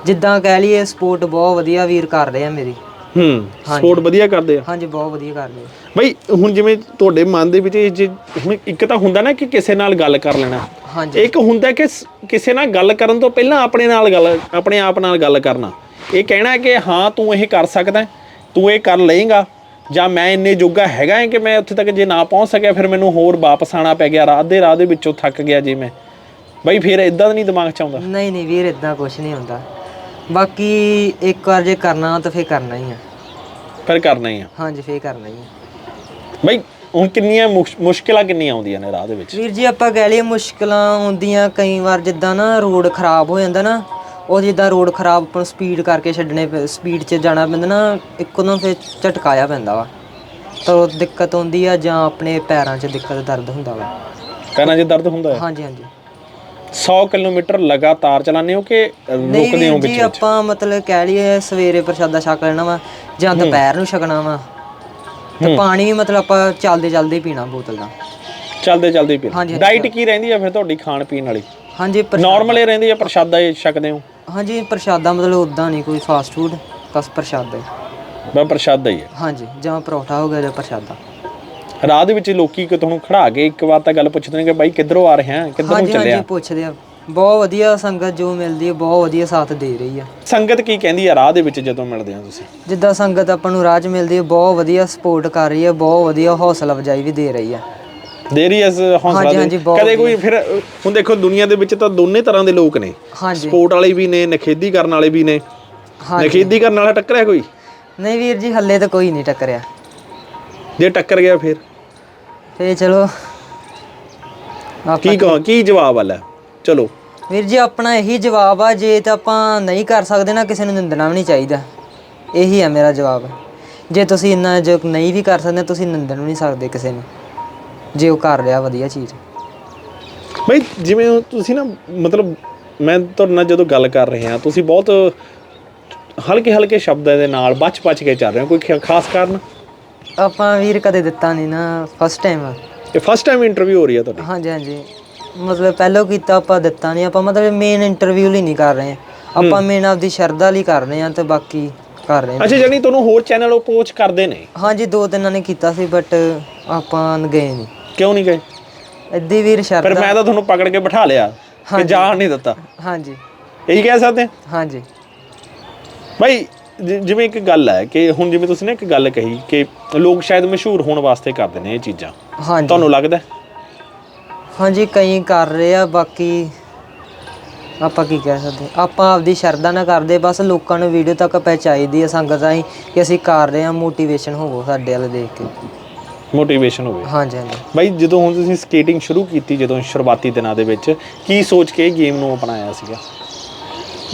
ਜਿੱਦਾਂ ਕਹਿ ਲਈਏ ਸਪੋਰਟ ਬਹੁਤ ਵਧੀਆ ਵੀਰ ਕਰ ਰਹੇ ਆ ਮੇਰੀ। ਹੂੰ ਸਪੋਰਟ ਵਧੀਆ ਕਰਦੇ ਆ? ਹਾਂਜੀ ਬਹੁਤ ਵਧੀਆ ਕਰ ਰਹੇ ਆ। ਬਈ ਹੁਣ ਜਿਵੇਂ ਤੁਹਾਡੇ ਮਨ ਦੇ ਵਿੱਚ ਇਹ ਜੇ ਹੁਣ ਇੱਕ ਤਾਂ ਹੁੰਦਾ ਨਾ ਕਿ ਕਿਸੇ ਨਾਲ ਗੱਲ ਕਰ ਲੈਣਾ। ਹਾਂਜੀ। ਇੱਕ ਹੁੰਦਾ ਕਿ ਸ- ਕਿਸੇ ਨਾਲ ਗੱਲ ਕਰਨ ਤੋਂ ਪਹਿਲਾਂ ਆਪਣੇ ਨਾਲ ਗੱਲ ਆਪਣੇ ਆਪ ਨਾਲ ਗੱਲ ਕਰਨਾ। ਇਹ ਕਹਿਣਾ ਕਿ ਹਾਂ ਤੂੰ ਇਹ ਕਰ ਸਕਦਾ ਹੈ, ਤੂੰ ਇਹ ਕਰ ਲਏਗਾ ਜਾਂ ਮੈਂ ਇੰਨੇ ਜੋਗਾ ਹੈਗਾ ਹੈ ਕਿ ਮੈਂ ਉੱਥੇ ਤੱਕ ਜੇ ਨਾ ਪਹੁੰਚ ਸਕਿਆ ਫਿਰ ਮੈਨੂੰ ਹੋਰ ਵਾਪਸ ਆਣਾ ਪੈ ਗਿਆ ਰਾਤ ਦੇ ਰਾਹ ਦੇ ਵਿੱਚੋਂ ਥੱਕ ਗਿਆ ਜੇ ਮੈਂ। ਬਈ ਫਿਰ ਇਦਾਂ ਨਹੀਂ ਦਿਮਾਗ ਚ ਆਉਂਦਾ? ਨਹੀਂ ਨਹੀਂ ਵੀਰ ਇਦਾਂ ਕੁਝ ਨਹੀਂ ਹੁੰਦਾ। ਬਾਕੀ ਇੱਕ ਵਾਰ ਜੇ ਕਰਨਾ ਤਾਂ ਫੇਰ ਕਰਨਾ ਹੀ ਆ। ਫਿਰ ਕਰਨਾ ਹੀ ਆ। ਹਾਂਜੀ ਫੇਰ ਕਰਨਾ ਹੀ ਆ। ਬਈ ਹੁਣ ਕਿੰਨੀਆਂ ਮੁਸ਼- ਮੁਸ਼ਕਿਲਾਂ ਕਿੰਨੀਆਂ ਆਉਂਦੀਆਂ ਨੇ ਰਾਹ ਦੇ ਵਿੱਚ? ਵੀਰ ਜੀ ਆਪਾਂ ਕਹਿ ਲਈਏ ਮੁਸ਼ਕਲਾਂ ਆਉਂਦੀਆਂ ਕਈ ਵਾਰ ਜਿੱਦਾਂ ਨਾ ਰੋਡ ਖਰਾਬ ਹੋ ਜਾਂਦਾ ਨਾ ਉਹ ਜਿੱਦਾਂ ਰੋਡ ਖਰਾਬ ਆਪਾਂ ਸਪੀਡ ਕਰਕੇ ਛੱਡਣੇ ਸਪੀਡ 'ਚ ਜਾਣਾ ਪੈਂਦਾ ਨਾ ਇੱਕਦਮ ਫਿਰ ਝਟਕਾਇਆ ਪੈਂਦਾ ਵਾ। ਤਾਂ ਉਹ ਦਿੱਕਤ ਆਉਂਦੀ ਆ ਜਾਂ ਆਪਣੇ ਪੈਰਾਂ 'ਚ ਦਿੱਕਤ ਦਰਦ ਹੁੰਦਾ ਵਾ। ਪੈਰਾਂ 'ਚ ਦਰਦ ਹੁੰਦਾ ਹੈ? ਹਾਂਜੀ ਹਾਂਜੀ। 100 ਕਿਲੋਮੀਟਰ ਲਗਾਤਾਰ ਚਲਾਉਂਦੇ ਹੋ ਕਿ ਰੁਕਦੇ ਹੋ ਵੀਰ ਜੀ ਵਿੱਚ? ਆਪਾਂ ਮਤਲਬ ਕਹਿ ਲਈਏ ਸਵੇਰੇ ਪ੍ਰਸ਼ਾਦਾ ਛਕ ਲੈਣਾ ਵਾ ਜਾਂ ਦੁਪਹਿਰ ਨੂੰ ਛਕਣਾ ਵਾ ਤੇ ਪਾਣੀ ਵੀ ਮਤਲਬ ਆਪਾਂ ਚੱਲਦੇ ਚੱਲਦੇ ਪੀਣਾ ਬੋਤਲ ਦਾ। ਚੱਲਦੇ ਚੱਲਦੇ ਪੀ ਹਾਂਜੀ, ਹਾਂਜੀ, ਡਾਈਟ ਕੀ ਰਹਿੰਦੀ ਆ ਫਿਰ ਤੁਹਾਡੀ ਖਾਣ ਪੀਣ ਵਾਲੀ? ਹਾਂਜੀ ਨਾਰਮਲ ਹੀ ਰਹਿੰਦੀ ਆ ਪ੍ਰਸ਼ਾਦਾ ਹੀ ਛਕਦੇ ਹੋ? ਹਾਂਜੀ ਪ੍ਰਸ਼ਾਦਾ ਮਤਲਬ ਉਦਾਂ ਨਹੀਂ ਕੋਈ ਫਾਸਟ ਫੂਡ ਬਸ ਪ੍ਰਸ਼ਾਦਾ ਹੀ। ਬਸ ਪ੍ਰਸ਼ਾਦਾ ਹੀ ਹੈ। ਹਾਂਜੀ ਜਾਂ ਪਰੌਠਾ ਹੋ ਗਿਆ ਜਾਂ ਪ੍ਰਸ਼ਾਦਾ। ਰਾਹ ਦੇ ਵਿੱਚ ਲੋਕੀ ਕਿ ਤੁਹਾਨੂੰ ਖੜਾ ਕੇ ਇੱਕ ਵਾਰ ਤਾਂ ਗੱਲ ਪੁੱਛਦੇ ਨੇ ਕਿ ਬਾਈ ਕਿੱਧਰੋਂ ਆ ਰਹੇ ਆ ਕਿੱਧਰ ਹਾਂਜੀ ਚੱਲਿਆ ਹਾਂਜੀ ਪੁੱਛਦੇ ਆ ਬਹੁਤ ਵਧੀਆ ਸੰਗਤ ਜੋ ਮਿਲਦੀ ਹੈ ਬਹੁਤ ਵਧੀਆ ਸਾਥ ਦੇ ਰਹੀ ਆ। ਸੰਗਤ ਕੀ ਕਹਿੰਦੀ ਆ ਰਾਹ ਦੇ ਵਿੱਚ ਜਦੋਂ ਮਿਲਦੇ ਆ ਤੁਸੀਂ? ਜਿੱਦਾਂ ਸੰਗਤ ਆਪਾਂ ਨੂੰ ਰਾਹ 'ਚ ਮਿਲਦੀ ਹੈ ਬਹੁਤ ਵਧੀਆ ਸਪੋਰਟ ਕਰ ਰਹੀ ਹੈ ਬਹੁਤ ਵਧੀਆ ਹੌਸਲਾ ਅਫਜ਼ਾਈ ਵੀ ਦੇ ਰਹੀ ਆ। ਦੇਰੀ ਇਸ ਹੌਸਲਾ ਹਾਂਜੀ, ਦੇ ਹਾਂਜੀ, ਬਹੁਤ ਕਦੇ ਕੋਈ ਫਿਰ ਹੁਣ ਦੇਖੋ ਦੁਨੀਆ ਦੇ ਵਿੱਚ ਤਾਂ ਦੋਨੇ ਤਰ੍ਹਾਂ ਦੇ ਲੋਕ ਨੇ। ਹਾਂਜੀ। ਸਪੋਰਟ ਵਾਲੇ ਵੀ ਨੇ ਨਖੇਦੀ ਕਰਨ ਵਾਲੇ ਵੀ ਨੇ। ਹਾਂਜੀ। ਨਖੇਦੀ ਕਰਨ ਵਾਲਾ ਟੱਕਰਿਆ ਕੋਈ? ਨਹੀਂ ਵੀਰ ਜੀ ਹੱਲੇ ਤਾਂ ਕੋਈ ਨਹੀਂ ਟੱਕਰਿਆ। ਜੇ ਟੱਕਰ ਗਿਆ ਫਿਰ? ਫੇ ਚਲੋ। ਕੀ ਕਹਾਂ ਕੀ ਜਵਾਬ ਆਲਾ ਚਲੋ। ਵੀਰ ਜੀ ਆਪਣਾ ਇਹੀ ਜਵਾਬ ਆ ਜੇ ਤਾਂ ਆਪਾਂ ਨਹੀਂ ਕਰ ਸਕਦੇ ਨਾ ਕਿਸੇ ਨੂੰ ਨਿੰਦਣਾ ਵੀ ਨਹੀਂ ਚਾਹੀਦਾ। ਇਹੀ ਆ ਮੇਰਾ ਜਵਾਬ। ਜੇ ਤੁਸੀਂ ਇੰਨਾ ਜੋ ਨਹੀਂ ਵੀ ਕਰ ਸਕਦੇ ਤੁਸੀਂ ਨਿੰਦਣ ਵੀ ਨਹੀਂ ਸਕਦੇ ਕਿਸੇ ਨੂੰ। ਜੇ ਉਹ ਕਰ ਰਿਹਾ ਵਧੀਆ ਚੀਜ਼। ਬਈ ਜਿਵੇਂ ਤੁਸੀਂ ਨਾ ਮਤਲਬ ਮੈਂ ਤੁਹਾਡੇ ਨਾਲ ਜਦੋਂ ਗੱਲ ਕਰ ਰਹੇ ਹਾਂ ਤੁਸੀਂ ਬਹੁਤ ਹਲਕੇ ਹਲਕੇ ਸ਼ਬਦਾਂ ਦੇ ਨਾਲ ਬਚ-ਬਚ ਕੇ ਚੱਲ ਰਹੇ ਹੋ ਕੋਈ ਖਾਸ ਕਾਰਨ? ਆਪਾਂ ਵੀਰ ਕਦੇ ਦਿੱਤਾ ਨਹੀਂ ਨਾ ਫਸਟ ਟਾਈਮ ਇਹ ਫਸਟ ਟਾਈਮ ਇੰਟਰਵਿਊ ਹੋ ਰਹੀ ਹੈ ਤੁਹਾਡੀ? ਹਾਂਜੀ ਹਾਂਜੀ। ਮਤਲਬ ਪਹਿਲਾਂ ਕੀਤਾ ਆਪਾਂ ਦਿੱਤਾ ਨਹੀਂ ਆਪਾਂ ਮਤਲਬ ਮੇਨ ਇੰਟਰਵਿਊ ਲਈ ਨਹੀਂ ਕਰ ਰਹੇ। ਆਪਾਂ ਮੇਨ ਆਪਦੀ ਸ਼ਰਧਾ ਲਈ ਕਰ ਰਹੇ ਹਾਂ ਤੇ ਬਾਕੀ ਕਰ ਰਹੇ ਅੱਛਾ ਜਾਨੀ ਤੁਹਾਨੂੰ ਹੋਰ ਚੈਨਲ ਅਪਰੋਚ ਕਰਦੇ ਨੇ? ਹਾਂਜੀ ਦੋ ਤਿੰਨਾਂ ਨੇ ਕੀਤਾ ਸੀ ਬਟ ਆਪਾਂ ਗਏ ਨਹੀਂ ਕਿਉਂ ਨਹੀਂ ਗਏ? ਇੱਦੀ ਵੀਰ ਸ਼ਰਧਾ ਮੈਂ ਤਾਂ ਤੁਹਾਨੂੰ ਪਕੜ ਕੇ ਬਿਠਾ ਲਿਆ ਕਿ ਜਾਣ ਨਹੀਂ ਦਿੱਤਾ। ਹਾਂਜੀ। ਇਹੀ ਕਹਿ ਸਕਦੇ? ਹਾਂ? ਹਾਂਜੀ। ਬਈ ਜਿ- ਜਿਵੇਂ ਇੱਕ ਗੱਲ ਹੈ ਕਿ ਹੁਣ ਜਿਵੇਂ ਤੁਸੀਂ ਨੇ ਇੱਕ ਗੱਲ ਕਹੀ ਕਿ ਲੋਕ ਸ਼ਾਇਦ ਮਸ਼ਹੂਰ ਹੋਣ ਵਾਸਤੇ ਕਰਦੇ ਨੇ ਇਹ ਚੀਜ਼ਾਂ। ਹਾਂਜੀ। ਤੁਹਾਨੂੰ ਲੱਗਦਾ? ਹੈ? ਹਾਂਜੀ ਕਈ ਕਰ ਰਹੇ ਆ ਬਾਕੀ ਆਪਾਂ ਕੀ ਕਹਿ ਸਕਦੇ? ਆਪਾਂ ਆਪਦੀ ਸ਼ਰਧਾ ਨਾਲ ਕਰਦੇ ਬਸ ਲੋਕਾਂ ਨੂੰ ਵੀਡੀਓ ਤੱਕ ਪਹੁੰਚਾਈਦੀ ਆ ਸੰਗਤ ਰਾਹੀਂ ਕਿ ਅਸੀਂ ਕਰ ਰਹੇ ਆ ਮੋਟੀਵੇਸ਼ਨ ਹੋਵੋ ਸਾਡੇ ਵੱਲ ਦੇਖ ਕੇ। ਮੋਟੀਵੇਸ਼ਨ ਹੋਵੇ। ਹਾਂਜੀ ਹਾਂਜੀ। ਬਾਈ ਜਦੋਂ ਹੁਣ ਤੁਸੀਂ ਸਕੇਟਿੰਗ ਸ਼ੁਰੂ ਕੀਤੀ ਜਦੋਂ ਸ਼ੁਰੂਆਤੀ ਦਿਨਾਂ ਦੇ ਵਿੱਚ ਕੀ ਸੋਚ ਕੇ ਗੇਮ ਨੂੰ ਅਪਣਾਇਆ ਸੀਗਾ?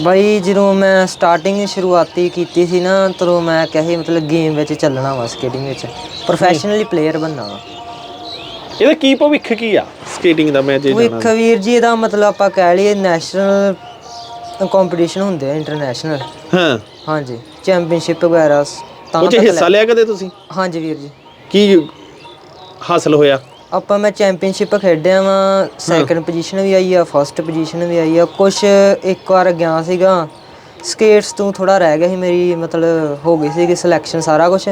ਬਾਈ ਜਦੋਂ ਮੈਂ ਸਟਾਰਟਿੰਗ ਸ਼ੁਰੂਆਤੀ ਕੀਤੀ ਸੀ ਨਾ ਤਦੋਂ ਮੈਂ ਕਿਹਾ ਮਤਲਬ ਗੇਮ ਵਿੱਚ ਚੱਲਣਾ ਵਾ ਸਕੇਟਿੰਗ ਵਿੱਚ। ਪ੍ਰੋਫੈਸ਼ਨਲੀ ਪਲੇਅਰ ਬਣਨਾ ਵਾ। ਇਹਦਾ ਕੀ ਭਵਿੱਖ ਕੀ ਆ ਸਕੇਟਿੰਗ ਦਾ ਮੈਂ ਜੇ ਜਾਣਾ। ਭਵਿੱਖ ਵੀਰ ਜੀ ਇਹਦਾ ਮਤਲਬ ਆਪਾਂ ਕਹਿ ਲਈਏ ਨੈਸ਼ਨਲ ਕੰਪੀਟੀਸ਼ਨ ਹੁੰਦੇ ਆ ਇੰਟਰਨੈਸ਼ਨਲ ਹਾਂ। ਹਾਂਜੀ ਚੈਂਪੀਅਨਸ਼ਿਪ ਵਗੈਰਾ ਤਾਂ ਉਹ 'ਚ ਤੱਕ ਹਿੱਸਾ ਲਿਆ ਕਦੇ ਤੁਸੀਂ? ਹਾਂਜੀ ਵੀਰ ਜੀ। ਕੀ ਹਾਸਲ ਹੋਇਆ? ਆਪਾਂ ਮੈਂ ਚੈਂਪੀਅਨਸ਼ਿਪ ਖੇਡਿਆ ਵਾਂ ਸੈਕੰਡ ਪੋਜੀਸ਼ਨ ਵੀ ਆਈ ਆ ਫਰਸਟ ਪੋਜੀਸ਼ਨ ਵੀ ਆਈ ਆ। ਕੁਝ ਇੱਕ ਵਾਰ ਗਿਆ ਸੀਗਾ ਸਕੇਟਸ ਤੋਂ ਥੋੜਾ ਰਹਿ ਗਿਆ ਸੀ ਮੇਰੀ ਮਤਲਬ ਹੋ ਗਈ ਸੀ ਕਿ ਸਿਲੈਕਸ਼ਨ ਸਾਰਾ ਕੁਝ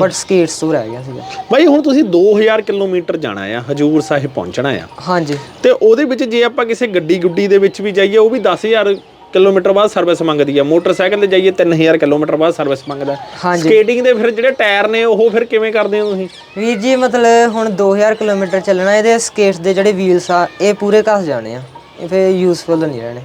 ਬਟ ਸਕੇਟਸ ਤੋਂ ਰਹਿ ਗਿਆ ਸੀਗਾ। ਬਾਈ ਹੁਣ ਤੁਸੀਂ 2000 ਕਿਲੋਮੀਟਰ ਜਾਣਾ ਆ ਹਜੂਰ ਸਾਹਿਬ ਪਹੁੰਚਣਾ ਆ। ਹਾਂਜੀ। ਤੇ ਉਹਦੇ ਵਿੱਚ ਜੇ ਆਪਾਂ ਕਿਸੇ ਗੱਡੀ ਗੁੱਡੀ ਦੇ ਵਿੱਚ ਵੀ ਜਾਈਏ ਉਹ ਵੀ 10000 ਕਿਲੋਮੀਟਰ ਬਾਅਦ ਸਰਵਿਸ ਮੰਗਦੀ ਆ। ਮੋਟਰਸਾਈਕਲ ਤੇ ਜਾਈਏ 3000 ਕਿਲੋਮੀਟਰ ਬਾਅਦ ਸਰਵਿਸ ਮੰਗਦਾ। ਹਾਂਜੀ। ਸਕੇਟਿੰਗ ਦੇ ਫਿਰ ਜਿਹੜੇ ਟਾਇਰ ਨੇ ਉਹ ਫਿਰ ਕਿਵੇਂ ਕਰਦੇ ਹੋ ਤੁਸੀਂ? ਵੀਰ ਜੀ ਮਤਲਬ ਹੁਣ 2000 ਕਿਲੋਮੀਟਰ ਚੱਲਣਾ ਇਹਦੇ ਸਕੇਟਸ ਦੇ ਜਿਹੜੇ ਵੀਲਸ ਆ ਇਹ ਪੂਰੇ ਘਸ ਜਾਣੇ ਆ। ਇਹ ਫਿਰ ਯੂਸਫੁਲ ਨਹੀਂ ਰਹਿਣੇ।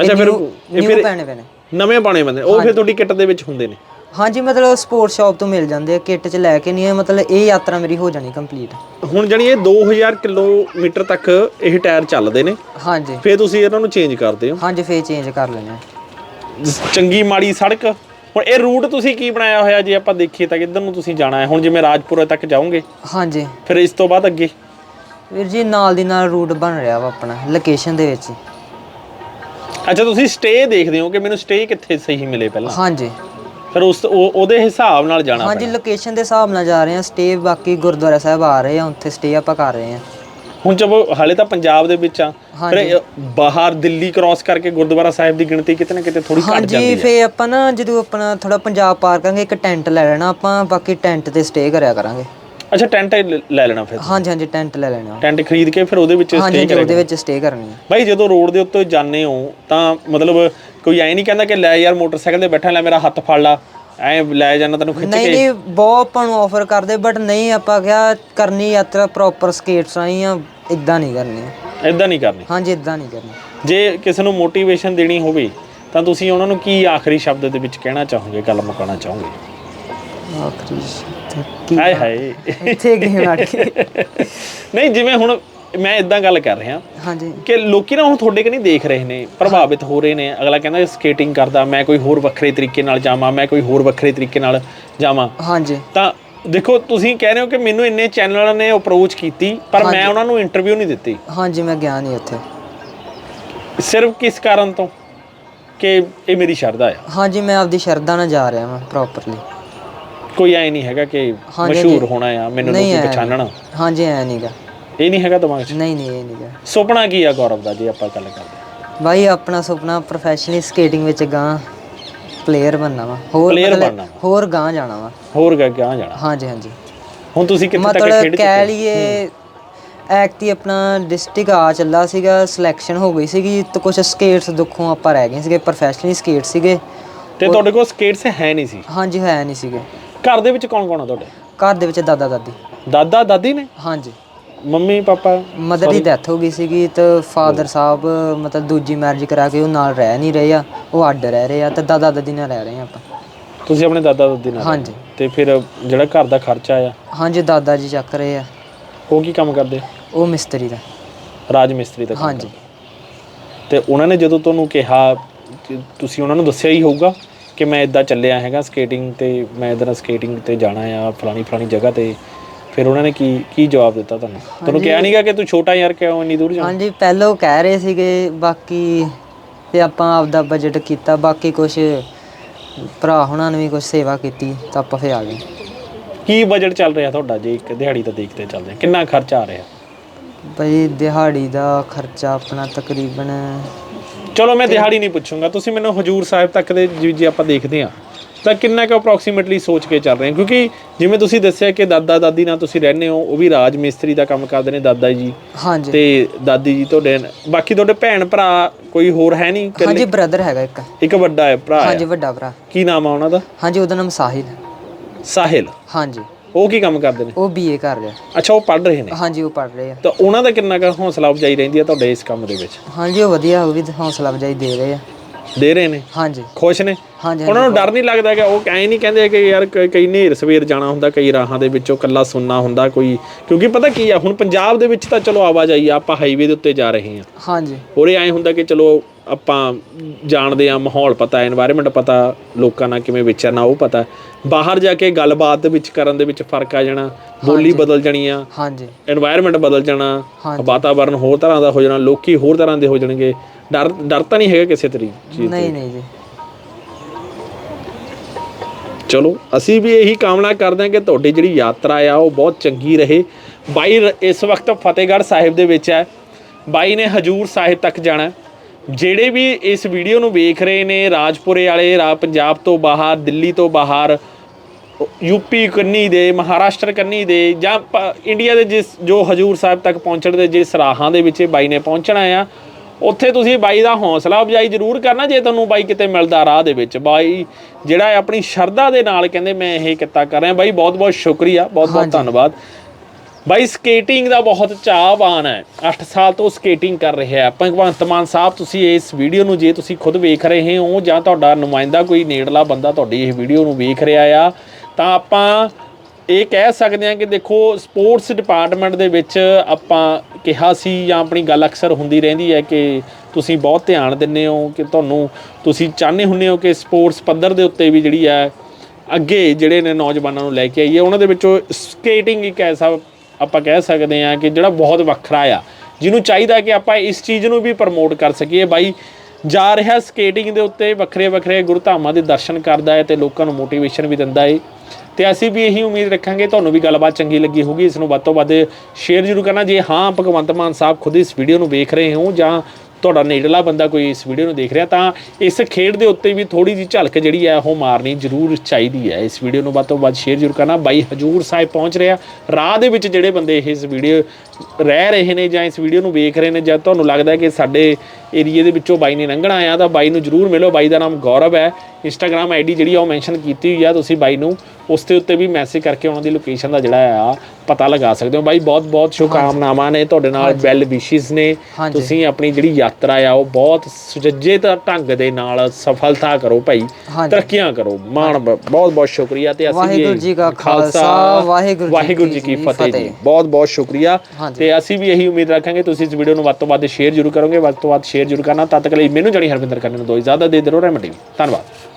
ਅੱਛਾ, ਫਿਰ- ਇਹ ਫਿਰ- ਫਿਰ ਪੈਣੇ ਪੈਣੇ ਨਵੇਂ ਪਾਣੇ ਬੰਦੇ ਉਹ ਫਿਰ ਤੁਹਾਡੀ ਕਿੱਟ ਦੇ ਵਿੱਚ ਹੁੰਦੇ ਨੇ। ਹਾਂਜੀ ਮਤਲਬ ਸਪੋਰਟ ਸ਼ਾਪ ਤੋਂ ਮਿਲ ਜਾਂਦੇ ਆ ਕਿੱਟ 'ਚ ਲੈ ਕੇ ਨਹੀਂ ਮਤਲਬ ਇਹ ਯਾਤਰਾ ਮੇਰੀ ਹੋ ਜਾਣੀ ਕੰਪਲੀਟ ਹੁਣ ਜਾਣੀ ਇਹ 2000 ਕਿਲੋਮੀਟਰ ਤੱਕ ਇਹ ਟਾਇਰ ਚੱਲਦੇ ਨੇ। ਹਾਂਜੀ। ਫਿਰ ਤੁਸੀਂ ਇਹਨਾਂ ਨੂੰ ਚੇਂਜ ਕਰਦੇ ਹੋ ਹਾਂਜੀ ਫੇਰ ਚੇਂਜ ਕਰ ਲੈਣੇ ਆ। ਚੰਗੀ ਮਾੜੀ ਸੜਕ। ਹੁਣ ਇਹ ਰੂਟ ਤੁਸੀਂ ਕੀ ਬਣਾਇਆ ਹੋਇਆ ਜੇ ਆਪਾਂ ਦੇਖੀਏ ਤਾਂ ਕਿੱਧਰ ਨੂੰ ਤੁਸੀਂ ਜਾਣਾ ਹੈ? ਹੁਣ ਜਿਵੇਂ ਰਾਜਪੁਰੇ ਤੱਕ ਜਾਓਗੇ ਹਾਂਜੀ। ਫਿਰ ਇਸ ਤੋਂ ਬਾਅਦ ਅੱਗੇ? ਵੀਰ ਜੀ ਨਾਲ ਦੀ ਨਾਲ ਰੂਟ ਬਣ ਰਿਹਾ ਵਾ ਆਪਣਾ ਲੋਕੇਸ਼ਨ ਦੇ ਵਿੱਚ। ਅੱਛਾ ਤੁਸੀਂ ਸਟੇ ਦੇਖਦੇ ਹੋ ਕਿ ਮੈਨੂੰ ਸਟੇ ਕਿੱਥੇ ਸਹੀ ਮਿਲੇ ਪਹਿਲਾਂ? ਹਾਂਜੀ। ਫਿਰ ਉਸ ਉਹ- ਉਹਦੇ ਹਿਸਾਬ ਨਾਲ ਜਾਣਾ ਹਾਂਜੀ ਲੋਕੇਸ਼ਨ ਦੇ ਹਿਸਾਬ ਨਾਲ ਜਾ ਰਹੇ ਹਾਂ। ਸਟੇ ਬਾਕੀ ਗੁਰਦੁਆਰਾ ਸਾਹਿਬ ਆ ਰਹੇ ਆ। ਉੱਥੇ ਸਟੇ ਆਪਾਂ ਕਰ ਰਹੇ ਹਾਂ। ਹੁਣ ਜਦੋਂ ਹਾਲੇ ਤਾਂ ਪੰਜਾਬ ਦੇ ਵਿੱਚ ਆ। ਫਿਰ। ਇਹ ਬਾਹਰ ਦਿੱਲੀ ਕ੍ਰਾਸ ਕਰਕੇ ਗੁਰਦੁਆਰਾ ਸਾਹਿਬ ਦੀ ਗਿਣਤੀ ਕਿਤੇ ਨਾ ਕਿਤੇ ਥੋੜੀ ਘਟ ਹਾਂਜੀ ਜਾਂਦੀ ਹੈ। ਫੇ ਆਪਾਂ ਨਾ ਜਦੋਂ ਆਪਣਾ ਥੋੜਾ ਪੰਜਾਬ ਪਾਰ ਕਰਾਂਗੇ ਇੱਕ ਟੈਂਟ ਲੈ ਲੈਣਾ। ਆਪਾਂ ਬਾਕੀ ਟੈਂਟ ਤੇ ਸਟੇ ਕਰਿਆ ਕਰਾਂਗੇ। ਅੱਛਾ ਟੈਂਟ ਲੈ ਲੈਣਾ ਫਿਰ। ਹਾਂਜੀ ਹਾਂਜੀ ਟੈਂਟ ਲੈ ਲੈਣਾ। ਟੈਂਟ ਖਰੀਦ ਕੇ ਫਿਰ ਉਹਦੇ ਵਿੱਚ ਹਾਂਜੀ ਸਟੇ ਹਾਂਜੀ, ਉਹਦੇ ਵਿੱਚ ਸਟੇ ਕਰਨੀ ਹੈ। ਬਾਈ ਜਦੋਂ ਰੋਡ ਦੇ ਉੱਤੇ ਜਾਂਦੇ ਹੋ ਤਾਂ ਮਤਲਬ ਕੋਈ ਐ ਨਹੀਂ ਕਹਿੰਦਾ ਕਿ ਲੈ ਯਾਰ ਮੋਟਰਸਾਈਕਲ ਤੇ ਬੈਠਾ ਲੈ ਮੇਰਾ ਹੱਥ ਫੜ ਲਾ। ਐ ਲੈ ਜਾਣਾ ਤੈਨੂੰ ਖਿੱਚ ਨਹੀਂ ਕੇ। ਨਹੀਂ ਬਹੁਤ ਆਪਾਂ ਨੂੰ ਆਫਰ ਕਰਦੇ ਬਟ ਨਹੀਂ ਆਪਾਂ ਕਿਹਾ ਕਰਨੀ ਯਾਤਰਾ ਪ੍ਰੋਪਰ ਸਕੇਟਸ ਆਈ ਆ ਇਦਾਂ ਨਹੀਂ ਕਰਨੀ। ਇਦਾਂ ਨਹੀਂ ਕਰਨੀ। ਹਾਂਜੀ ਇਦਾਂ ਨਹੀਂ ਕਰਨੀ। ਜੇ ਕਿਸੇ ਨੂੰ ਮੋਟੀਵੇਸ਼ਨ ਦੇਣੀ ਹੋਵੇ ਤਾਂ ਤੁਸੀਂ ਉਹਨਾਂ ਨੂੰ ਕੀ ਆਖਰੀ ਸ਼ਬਦ ਦੇ ਵਿੱਚ ਕਹਿਣਾ ਚਾਹੋਗੇ ਗੱਲ ਮੁਕਾਉਣਾ ਚਾਹੋਗੇ? ਆਖਰੀ ਸ਼ਬਦ ਕੀ ਹਾਏ ਹਾਏ। ਇੱਥੇ ਗੇਮ ਅੜ ਗਈ। ਨਹੀਂ ਜਿਵੇਂ ਹੁਣ ਮੈਂ ਇਦਾਂ ਗੱਲ ਕਰ ਰਿਹਾ ਹਾਂਜੀ। ਕਿ ਲੋਕੀ ਨਾ ਹੁਣ ਤੁਹਾਡੇ ਕਨੀ ਦੇਖ ਰਹੇ ਨੇ ਪ੍ਰਭਾਵਿਤ ਹੋ ਰਹੇ ਨੇ। ਅਗਲਾ ਕਹਿੰਦਾ ਸਕੇਟਿੰਗ ਕਰਦਾ ਮੈਂ ਕੋਈ ਹੋਰ ਵੱਖਰੇ ਤਰੀਕੇ ਨਾਲ ਜਾਵਾਂ ਮੈਂ ਕੋਈ ਹੋਰ ਵੱਖਰੇ ਤਰੀਕੇ ਨਾਲ ਜਾਵਾਂ। ਹਾਂਜੀ। ਤਾਂ ਦੇਖੋ ਤੁਸੀਂ ਕਹਿ ਰਹੇ ਹੋ ਕਿ ਮੈਨੂੰ ਇੰਨੇ ਚੈਨਲਾਂ ਨੇ ਅਪਰੋਚ ਕੀਤੀ ਪਰ ਮੈਂ ਉਹਨਾਂ ਨੂੰ ਇੰਟਰਵਿਊ ਨਹੀਂ ਦਿੱਤੀ। ਹਾਂਜੀ ਮੈਂ ਗਿਆ ਨਹੀਂ ਉੱਥੇ। ਸਿਰਫ ਕਿਸ ਕਾਰਨ ਤੋਂ? ਕਿ ਇਹ ਮੇਰੀ ਸ਼ਰਧਾ ਆ। ਹਾਂਜੀ ਮੈਂ ਆਪਦੀ ਸ਼ਰਧਾ ਨਾਲ ਜਾ ਰਿਹਾ ਹਾਂ ਪ੍ਰੋਪਰਲੀ ਕੋਈ ਐ ਨਹੀਂ ਹੈਗਾ ਕਿ ਹਾਂਜੀ, ਮਸ਼ਹੂਰ ਹੋਣਾ ਆ ਮੈਨੂੰ ਨਹੀਂ ਲੋਕੀ ਐ। ਪਛਾਣਨਾ। ਹਾਂਜੀ ਐ ਨਹੀਂਗਾ ਇਹ ਨਹੀਂ ਹੈਗਾ ਦਿਮਾਗ 'ਚ? ਨਹੀਂ ਨਹੀਂ ਇਹ ਨਹੀਂਗਾ ਸੁਪਨਾ ਕੀ ਆ ਗੌਰਵ ਦਾ ਜੇ ਆਪਾਂ ਗੱਲ ਕਰਦੇ ਹਾਂ? ਬਾਈ ਆਪਣਾ ਸੁਪਨਾ ਪ੍ਰੋਫੈਸ਼ਨਲੀ ਸਕੇਟਿੰਗ ਵਿੱਚ ਗਾਂ ਪਲੇਅਰ ਬਣਨਾ ਵਾ। ਹੋਰ Player ਮਤਲਬ ਬਣਨਾ ਵਾ। ਹੋਰ ਗਾਂ ਜਾਣਾ ਵਾ। ਹੋਰ ਗਾ ਕਿਆ ਜਾਣਾ। ਹਾਂਜੀ ਹਾਂਜੀ। ਹੁਣ ਤੁਸੀਂ ਕਿੱਥੇ ਤੱਕ ਮਤਲਬ ਖੇਡ ਕਹਿ ਚੁੱਕੇ ਲਈਏ ਐਕਟੀ ਆਪਣਾ ਡਿਸਟ੍ਰਿਕਟ ਆ ਚੱਲਾ ਸੀਗਾ ਸਿਲੈਕਸ਼ਨ ਹੋ ਗਈ ਸੀਗੀ ਤੇ ਕੁਝ ਸਕੇਟਸ ਦੁੱਖੋਂ ਆਪਾਂ ਰਹਿ ਗਏ ਸੀਗੇ ਪ੍ਰੋਫੈਸ਼ਨਲੀ ਸਕੇਟ ਸੀਗੇ। ਤੇ ਤੁਹਾਡੇ ਕੋਲ ਸਕੇਟਸ ਹੈ ਨਹੀਂ ਸੀ? ਹਾਂਜੀ ਹੈ ਨਹੀਂ ਸੀਗੇ। ਘਰ ਦੇ ਵਿੱਚ ਕੌਣ ਕੌਣ ਆ ਤੁਹਾਡੇ? ਘਰ ਦੇ ਵਿੱਚ ਦਾਦਾ ਦਾਦੀ। ਦਾਦਾ ਦਾਦੀ ਨੇ? ਹਾਂਜੀ। ਮੰਮੀ ਪਾਪਾ ਮਦਰ ਦੀ ਡੈਥ ਹੋ ਗਈ ਸੀਗੀ ਤੇ ਫਾਦਰ ਸਾਹਿਬ ਮਤਲਬ ਦੂਜੀ ਮੈਰਿਜ ਕਰਾ ਕੇ ਉਹ ਨਾਲ ਰਹਿ ਨਹੀਂ ਰਹੇ ਆ ਉਹ ਅੱਡ ਰਹਿ ਰਹੇ ਆ ਤੇ ਦਾਦਾ ਦਾਦੀ ਨਾਲ ਰਹਿ ਰਹੇ ਆ ਆਪਾਂ। ਤੁਸੀਂ ਆਪਣੇ ਦਾਦਾ ਦਾਦੀ ਨਾਲ ਹਾਂਜੀ। ਤੇ ਫਿਰ ਜਿਹੜਾ ਘਰ ਦਾ ਖਰਚਾ ਆ? ਹਾਂਜੀ ਦਾਦਾ ਜੀ ਚੱਕ ਰਹੇ ਆ। ਉਹ ਕੀ ਕੰਮ ਕਰਦੇ? ਉਹ ਮਿਸਤਰੀ ਦਾ। ਰਾਜ ਮਿਸਤਰੀ ਦਾ ਕੰਮ ਹਾਂਜੀ। ਤੇ ਉਹਨਾਂ ਨੇ ਜਦੋਂ ਤੁਹਾਨੂੰ ਕਿਹਾ ਤੁਸੀਂ ਉਹਨਾਂ ਨੂੰ ਦੱਸਿਆ ਹੀ ਹੋਊਗਾ? ਕਿ ਮੈਂ ਇਦਾਂ ਚੱਲਿਆ ਹੈਗਾ ਸਕੇਟਿੰਗ ਤੇ ਮੈਂ ਇਦਾਂ ਸਕੇਟਿੰਗ ਤੇ ਜਾਣਾ ਆ ਫਲਾਣੀ ਫਲਾਣੀ ਜਗ੍ਹਾ ਤੇ। ਫਿਰ ਉਹਨਾਂ ਨੇ ਕੀ ਕੀ ਜਵਾਬ ਦਿੱਤਾ ਤੁਹਾਨੂੰ? ਤੁਹਾਨੂੰ ਕਿਹਾ ਨਹੀਂਗਾ ਕਿ ਤੂੰ ਛੋਟਾ ਯਾਰ ਕਿਉਂ ਇੰਨੀ ਦੂਰ ਜਾਣਾ? ਹਾਂਜੀ ਪਹਿਲਾਂ ਕਹਿ ਰਹੇ ਸੀਗੇ ਬਾਕੀ ਤੇ ਆਪਾਂ ਆਪਦਾ ਬਜਟ ਕੀਤਾ ਬਾਕੀ ਕੁਝ ਭਰਾ ਹੁਣਾਂ ਨੇ ਵੀ ਕੁਝ ਸੇਵਾ ਕੀਤੀ ਤਾਂ ਆਪਾਂ ਫੇ ਆ ਗਏ। ਕੀ ਬਜਟ ਚੱਲ ਰਿਹਾ ਤੁਹਾਡਾ ਜੇ ਇੱਕ ਦਿਹਾੜੀ ਦਾ ਦੇਖਦੇ ਚੱਲਦੇ ਹਾਂ? ਕਿੰਨਾ ਖਰਚਾ ਆ ਰਿਹਾ? ਬਈ ਦਿਹਾੜੀ ਦਾ ਖਰਚਾ ਆਪਣਾ ਤਕਰੀਬਨ ਚਲੋ ਮੈਂ ਦਿਹਾੜੀ ਨਹੀਂ ਪੁੱਛੂੰਗਾ ਤੁਸੀਂ ਮੈਨੂੰ ਹਜੂਰ ਸਾਹਿਬ ਤੱਕ ਦੇ ਜੇ ਜੇ ਆਪਾਂ ਦੇਖਦੇ ਆ ਤਾਂ ਕਿੰਨਾ ਕੁ ਅਪਰੋਕਸੀਮੇਟਲੀ ਸੋਚ ਕੇ ਚੱਲ ਰਹੇ ਹੋ? ਕਿਉਂਕਿ ਜਿਵੇਂ ਤੁਸੀਂ ਦੱਸਿਆ ਕਿ ਦਾਦਾ ਦਾਦੀ ਨਾਲ ਤੁਸੀਂ ਰਹਿੰਦੇ ਹੋ ਉਹ ਵੀ ਰਾਜ ਮਿਸਤਰੀ ਦਾ ਕੰਮ ਕਰਦੇ ਨੇ ਦਾਦਾ ਜੀ ਹਾਂਜੀ। ਤੇ ਦਾਦੀ ਜੀ ਤੁਹਾਡੇ ਬਾਕੀ ਤੁਹਾਡੇ ਭੈਣ ਭਰਾ ਕੋਈ ਹੋਰ ਹੈ ਨਹੀਂ ਇਕੱਲੇ- ਹਾਂਜੀ ਬ੍ਰਦਰ ਹੈਗਾ ਇੱਕ। ਇੱਕ ਵੱਡਾ ਹੈ ਭਰਾ ਹਾਂਜੀ ਹੈ ਵੱਡਾ ਭਰਾ। ਕੀ ਨਾਮ ਆ ਉਹਨਾਂ ਦਾ? ਹਾਂਜੀ ਉਹਦਾ ਨਾਮ ਸਾਹਿਲ। ਸਾਹਿਲ। ਹਾਂਜੀ। ਉਹ ਕੀ ਕੰਮ ਕਰਦੇ ਨੇ? ਉਹ ਬੀਏ ਕਰ ਰਿਹਾ। ਅੱਛਾ ਉਹ ਪੜ੍ਹ ਰਹੇ ਨੇ? ਹਾਂਜੀ ਉਹ ਪੜ ਰਹੇ ਆ। ਤਾਂ ਉਹਨਾਂ ਦਾ ਕਿੰਨਾ ਕੁ ਹੌਸਲਾ ਅਫਜਾਈ ਰਹਿੰਦੀ ਹੈ ਤੁਹਾਡੇ ਇਸ ਕੰਮ ਦੇ ਵਿੱਚ? ਹਾਂਜੀ ਉਹ ਵਧੀਆ ਉਹ ਵੀ ਹੌਸਲਾ ਅਫਜਾਈ ਦੇ ਰਹੇ ਆ। ਦੇ ਰਹੇ ਨੇ? ਹਾਂਜੀ। ਖੁਸ਼ ਨੇ? ਹਾਂਜੀ ਉਹਨਾਂ ਨੂੰ ਡਰ ਨਹੀਂ ਲੱਗਦਾ ਹੈਗਾ ਉਹ ਐਂ ਨਹੀਂ ਕਹਿੰਦੇ ਕਿ ਯਾਰ ਕਈ ਨੇਰ ਸਵੇਰ ਜਾਣਾ ਹੁੰਦਾ ਕਈ ਰਾਹਾਂ ਦੇ ਵਿੱਚੋਂ ਕੱਲਾ ਸੁਣਨਾ ਹੁੰਦਾ ਕੋਈ ਕਿਉਂਕਿ ਪਤਾ ਕੀ ਆ ਹੁਣ ਪੰਜਾਬ ਦੇ ਵਿੱਚ ਤਾਂ ਚਲੋ ਆਵਾਜਾਈ ਆ ਆਪਾਂ ਹਾਈਵੇ ਦੇ ਉੱਤੇ ਜਾ ਰਹੇ ਹਾਂ। ਹਾਂਜੀ। ਉਰੇ ਐਂ ਹੁੰਦਾ ਕਿ ਚਲੋ ਆਪਾਂ ਜਾਣਦੇ ਆ ਮਾਹੌਲ ਪਤਾ এনवायरमेंट ਪਤਾ ਲੋਕਾਂ ਨਾਲ ਕਿਵੇਂ ਵਿਚਰਨਾ ਉਹ ਪਤਾ। ਬਾਹਰ ਜਾ ਕੇ ਗੱਲਬਾਤ ਦੇ ਵਿੱਚ ਕਰਨ ਦੇ ਵਿੱਚ ਫ਼ਰਕ ਆ ਜਾਣਾ ਬੋਲੀ ਬਦਲ ਜਾਣੀ ਆ ਹਾਂਜੀ। এনवायरमेंट ਬਦਲ ਜਾਣਾ ਵਾਤਾਵਰਨ ਹੋਰ ਤਰ੍ਹਾਂ ਦਾ ਹੋ ਜਾਣਾ ਲੋਕੀ ਹੋਰ ਤਰ੍ਹਾਂ ਦੇ ਹੋ ਜਾਣਗੇ। ਡਰ ਡਰ ਤਾਂ ਨਹੀਂ ਹੈਗਾ ਕਿਸੇ ਤਰੀਕੇ ਚੀਜ਼ ਨਹੀਂ ਨਹੀਂ ਜੀ। ਚਲੋ ਅਸੀਂ ਵੀ ਇਹੀ ਕਾਮਨਾ ਕਰਦੇ ਹਾਂ ਕਿ ਤੁਹਾਡੀ ਜਿਹੜੀ ਯਾਤਰਾ ਆ ਉਹ ਬਹੁਤ ਚੰਗੀ ਰਹੇ। ਬਾਈ ਰ- ਇਸ ਵਕਤ ਫਤਿਹਗੜ੍ਹ ਸਾਹਿਬ ਦੇ ਵਿੱਚ ਹੈ। ਬਾਈ ਨੇ ਹਜੂਰ ਸਾਹਿਬ ਤੱਕ ਜਾਣਾ ਹੈ। ਜਿਹੜੇ ਵੀ ਇਸ ਵੀਡੀਓ ਨੂੰ ਵੇਖ ਰਹੇ ਨੇ ਰਾਜਪੁਰੇ ਵਾਲੇ ਰਾ ਪੰਜਾਬ ਤੋਂ ਬਾਹਰ ਦਿੱਲੀ ਤੋਂ ਬਾਹਰ ਯੂਪੀ ਕੰਨੀ ਦੇ ਮਹਾਰਾਸ਼ਟਰ ਕੰਨੀ ਦੇ ਜਾਂ ਪ- ਇੰਡੀਆ ਦੇ ਜਿਸ ਜੋ ਹਜੂਰ ਸਾਹਿਬ ਤੱਕ ਪਹੁੰਚਣ ਦੇ ਜਿਸ ਰਾਹਾਂ ਦੇ ਵਿੱਚ ਇਹ ਬਾਈ ਨੇ ਪਹੁੰਚਣਾ ਆ ਉੱਥੇ ਤੁਸੀਂ ਬਾਈ ਦਾ ਹੌਸਲਾ ਅਫਜਾਈ ਜ਼ਰੂਰ ਕਰਨਾ ਜੇ ਤੁਹਾਨੂੰ ਬਾਈ ਕਿਤੇ ਮਿਲਦਾ ਰਾਹ ਦੇ ਵਿੱਚ। ਬਾਈ ਜਿਹੜਾ ਹੈ ਆਪਣੀ ਸ਼ਰਧਾ ਦੇ ਨਾਲ ਕਹਿੰਦੇ ਮੈਂ ਇਹ ਕਿੱਤਾ ਕਰ ਰਿਹਾ। ਬਾਈ ਬਹੁਤ ਬਹੁਤ ਸ਼ੁਕਰੀਆ ਬਹੁਤ ਬਹੁਤ ਧੰਨਵਾਦ। ਬਾਈ ਸਕੇਟਿੰਗ ਦਾ ਬਹੁਤ ਚਾਹਵਾਨ ਹੈ। 8 ਸਾਲ ਤੋਂ ਸਕੇਟਿੰਗ ਕਰ ਰਿਹਾ ਹੈ। ਭਗਵੰਤ ਮਾਨ ਸਾਹਿਬ ਤੁਸੀਂ ਇਸ ਵੀਡੀਓ ਨੂੰ ਜੇ ਤੁਸੀਂ ਖੁਦ ਵੇਖ ਰਹੇ ਹੋ ਜਾਂ ਤੁਹਾਡਾ ਨੁਮਾਇੰਦਾ ਕੋਈ ਨੇੜਲਾ ਬੰਦਾ ਤੁਹਾਡੀ ਇਹ ਵੀਡੀਓ ਨੂੰ ਵੇਖ ਰਿਹਾ ਆ ਤਾਂ ਆਪਾਂ ਇਹ ਕਹਿ ਸਕਦੇ ਹਾਂ ਕਿ ਦੇਖੋ ਸਪੋਰਟਸ ਡਿਪਾਰਟਮੈਂਟ ਦੇ ਵਿੱਚ ਆਪਾਂ ਕਿਹਾ ਸੀ ਜਾਂ ਆਪਣੀ ਗੱਲ ਅਕਸਰ ਹੁੰਦੀ ਰਹਿੰਦੀ ਹੈ ਕਿ ਤੁਸੀਂ ਬਹੁਤ ਧਿਆਨ ਦਿੰਦੇ ਹੋ, ਕਿ ਤੁਹਾਨੂੰ ਤੁਸੀਂ ਚਾਹੁੰਦੇ ਹੁੰਦੇ ਹੋ ਕਿ ਸਪੋਰਟਸ ਪੱਧਰ ਦੇ ਉੱਤੇ ਵੀ ਜਿਹੜੀ ਹੈ ਅੱਗੇ ਜਿਹੜੇ ਨੇ ਨੌਜਵਾਨਾਂ ਨੂੰ ਲੈ ਕੇ ਆਈਏ। ਉਹਨਾਂ ਦੇ ਵਿੱਚੋਂ ਸਕੇਟਿੰਗ ਇੱਕ ਐਸਾ ਆਪਾਂ ਕਹਿ ਸਕਦੇ ਹਾਂ ਕਿ ਜਿਹੜਾ ਬਹੁਤ ਵੱਖਰਾ ਆ, ਜਿਹਨੂੰ ਚਾਹੀਦਾ ਕਿ ਆਪਾਂ ਇਸ ਚੀਜ਼ ਨੂੰ ਵੀ ਪ੍ਰਮੋਟ ਕਰ ਸਕੀਏ। ਬਾਈ, ਜਾ ਰਿਹਾ ਸਕੇਟਿੰਗ ਦੇ ਉੱਤੇ ਵੱਖਰੇ ਵੱਖਰੇ ਗੁਰਧਾਮਾਂ ਦੇ ਦਰਸ਼ਨ ਕਰਦਾ ਹੈ ਤੇ ਲੋਕਾਂ ਨੂੰ ਮੋਟੀਵੇਸ਼ਨ ਵੀ ਦਿੰਦਾ ਹੈ ਤੇ ਅਸੀਂ ਵੀ ਇਹੀ ਉਮੀਦ ਰੱਖਾਂਗੇ, ਤੁਹਾਨੂੰ ਵੀ ਗੱਲਬਾਤ ਚੰਗੀ ਲੱਗੀ ਹੋਊਗੀ। ਇਸ ਨੂੰ ਵੱਧ ਤੋਂ ਵੱਧ ਸ਼ੇਅਰ ਜ਼ਰੂਰ ਕਰਨਾ। ਜੇ ਹਾਂ, ਭਗਵੰਤ ਮਾਨ ਸਾਹਿਬ ਖੁਦ ਇਸ ਵੀਡੀਓ ਨੂੰ ਵੇਖ ਰਹੇ ਹੋ ਜਾਂ ਤੁਹਾਡਾ ਨੇੜਲਾ ਬੰਦਾ ਕੋਈ ਇਸ ਵੀਡੀਓ ਨੂੰ ਦੇਖ ਰਿਹਾ, ਤਾਂ ਇਸ ਖੇਡ ਦੇ ਉੱਤੇ ਵੀ ਥੋੜੀ ਜਿਹੀ ਝਲਕ ਜਿਹੜੀ ਹੈ, ਉਹ ਮਾਰਨੀ ਜ਼ਰੂਰ ਚਾਹੀਦੀ ਹੈ। ਇਸ ਵੀਡੀਓ ਨੂੰ ਵੱਧ ਤੋਂ ਵੱਧ ਸ਼ੇਅਰ ਜ਼ਰੂਰ ਕਰਨਾ। ਬਾਈ ਹਜੂਰ ਸਾਹਿਬ ਪਹੁੰਚ ਰਿਹਾ। ਰਾਹ ਦੇ ਵਿੱਚ ਜਿਹੜੇ ਬੰਦੇ ਇਸ ਵੀਡੀਓ ਰਹਿ ਰਹੇ ਨੇ ਜਾਂ ਇਸ ਵੀਡੀਓ ਨੂੰ ਵੇਖ ਰਹੇ ਨੇ ਜਾਂ ਤੁਹਾਨੂੰ ਲੱਗਦਾ ਕਿ ਸਾਡੇ ਏਰੀਏ ਦੇ ਵਿੱਚੋਂ ਬਾਈ ਨੇ ਲੰਘਣਾ ਆਇਆ, ਤਾਂ ਬਾਈ ਨੂੰ ਜ਼ਰੂਰ ਮਿਲੋ। ਬਾਈ ਦਾ ਨਾਮ ਗੌਰਵ ਹੈ। ਇੰਸਟਾਗ੍ਰam ਆਈਡੀ ਜਿਹੜੀ ਆ ਉਹ ਮੈਂਸ਼ਨ ਕੀਤੀ ਹੋਈ ਆ ਤੁਸੀਂ ਬਾਈ ਨੂੰ ਉਸ ਦੇ ਉੱਤੇ ਵੀ ਮੈਸੇਜ ਕਰਕੇ ਉਹਨਾਂ ਦੀ ਲੋਕੇਸ਼ਨ ਦਾ ਜਿਹੜਾ ਆ ਪਤਾ ਲਗਾ ਸਕਦੇ ਹੋ। ਬਾਈ ਬਹੁਤ ਬਹੁਤ ਸ਼ੁਭਕਾਮਨਾਵਾਂ ਨੇ ਤੁਹਾਡੇ ਨਾਲ ਵੈਲ ਵਿਸ਼ੇਸ ਨੇ। ਤੁਸੀਂ ਆਪਣੀ ਜਿਹੜੀ ਯਾਤਰਾ ਆ ਉਹ ਬਹੁਤ ਸੁਚੱਜੇ ਤਾਂ ਢੰਗ ਦੇ ਨਾਲ ਸਫਲਤਾ ਕਰੋ ਭਾਈ। ਤਰੱਕੀਆਂ ਕਰੋ। ਮਾਣ ਬਹੁਤ ਬਹੁਤ ਸ਼ੁਕਰੀਆ ਤੇ ਅਸੀਂ ਵਾਹਿਗੁਰੂ ਜੀ ਕਾ ਖਾਲਸਾ, ਵਾਹਿਗੁਰੂ ਜੀ ਕੀ ਫਤਿਹ ਜੀ। ਬਹੁਤ ਬਹੁਤ ਸ਼ੁਕਰੀਆ। ਤੇ ਅਸੀਂ ਵੀ ਇਹੀ ਉਮੀਦ ਰੱਖਾਂਗੇ ਤੁਸੀਂ ਇਸ ਵੀਡੀਓ ਨੂੰ ਵੱਧ ਤੋਂ ਵੱਧ ਸ਼ੇਅਰ ਜ਼ਰੂਰ ਕਰੋਗੇ ਵੱਧ ਤੋਂ ਵੱਧ ਸ਼ੇਅਰ ਜ਼ਰੂਰ ਕਰਨਾ। ਤਦ ਤੱਕ ਲਈ ਮੈਨੂੰ ਜਣੀ ਹਰਵਿੰਦਰ ਕਰਨ ਨੂੰ ਦੋ ਇਜਾਜ਼ਤ ਦੇ ਦਿਓ ਰਹਿਮਤ ਧੰਨਵਾਦ।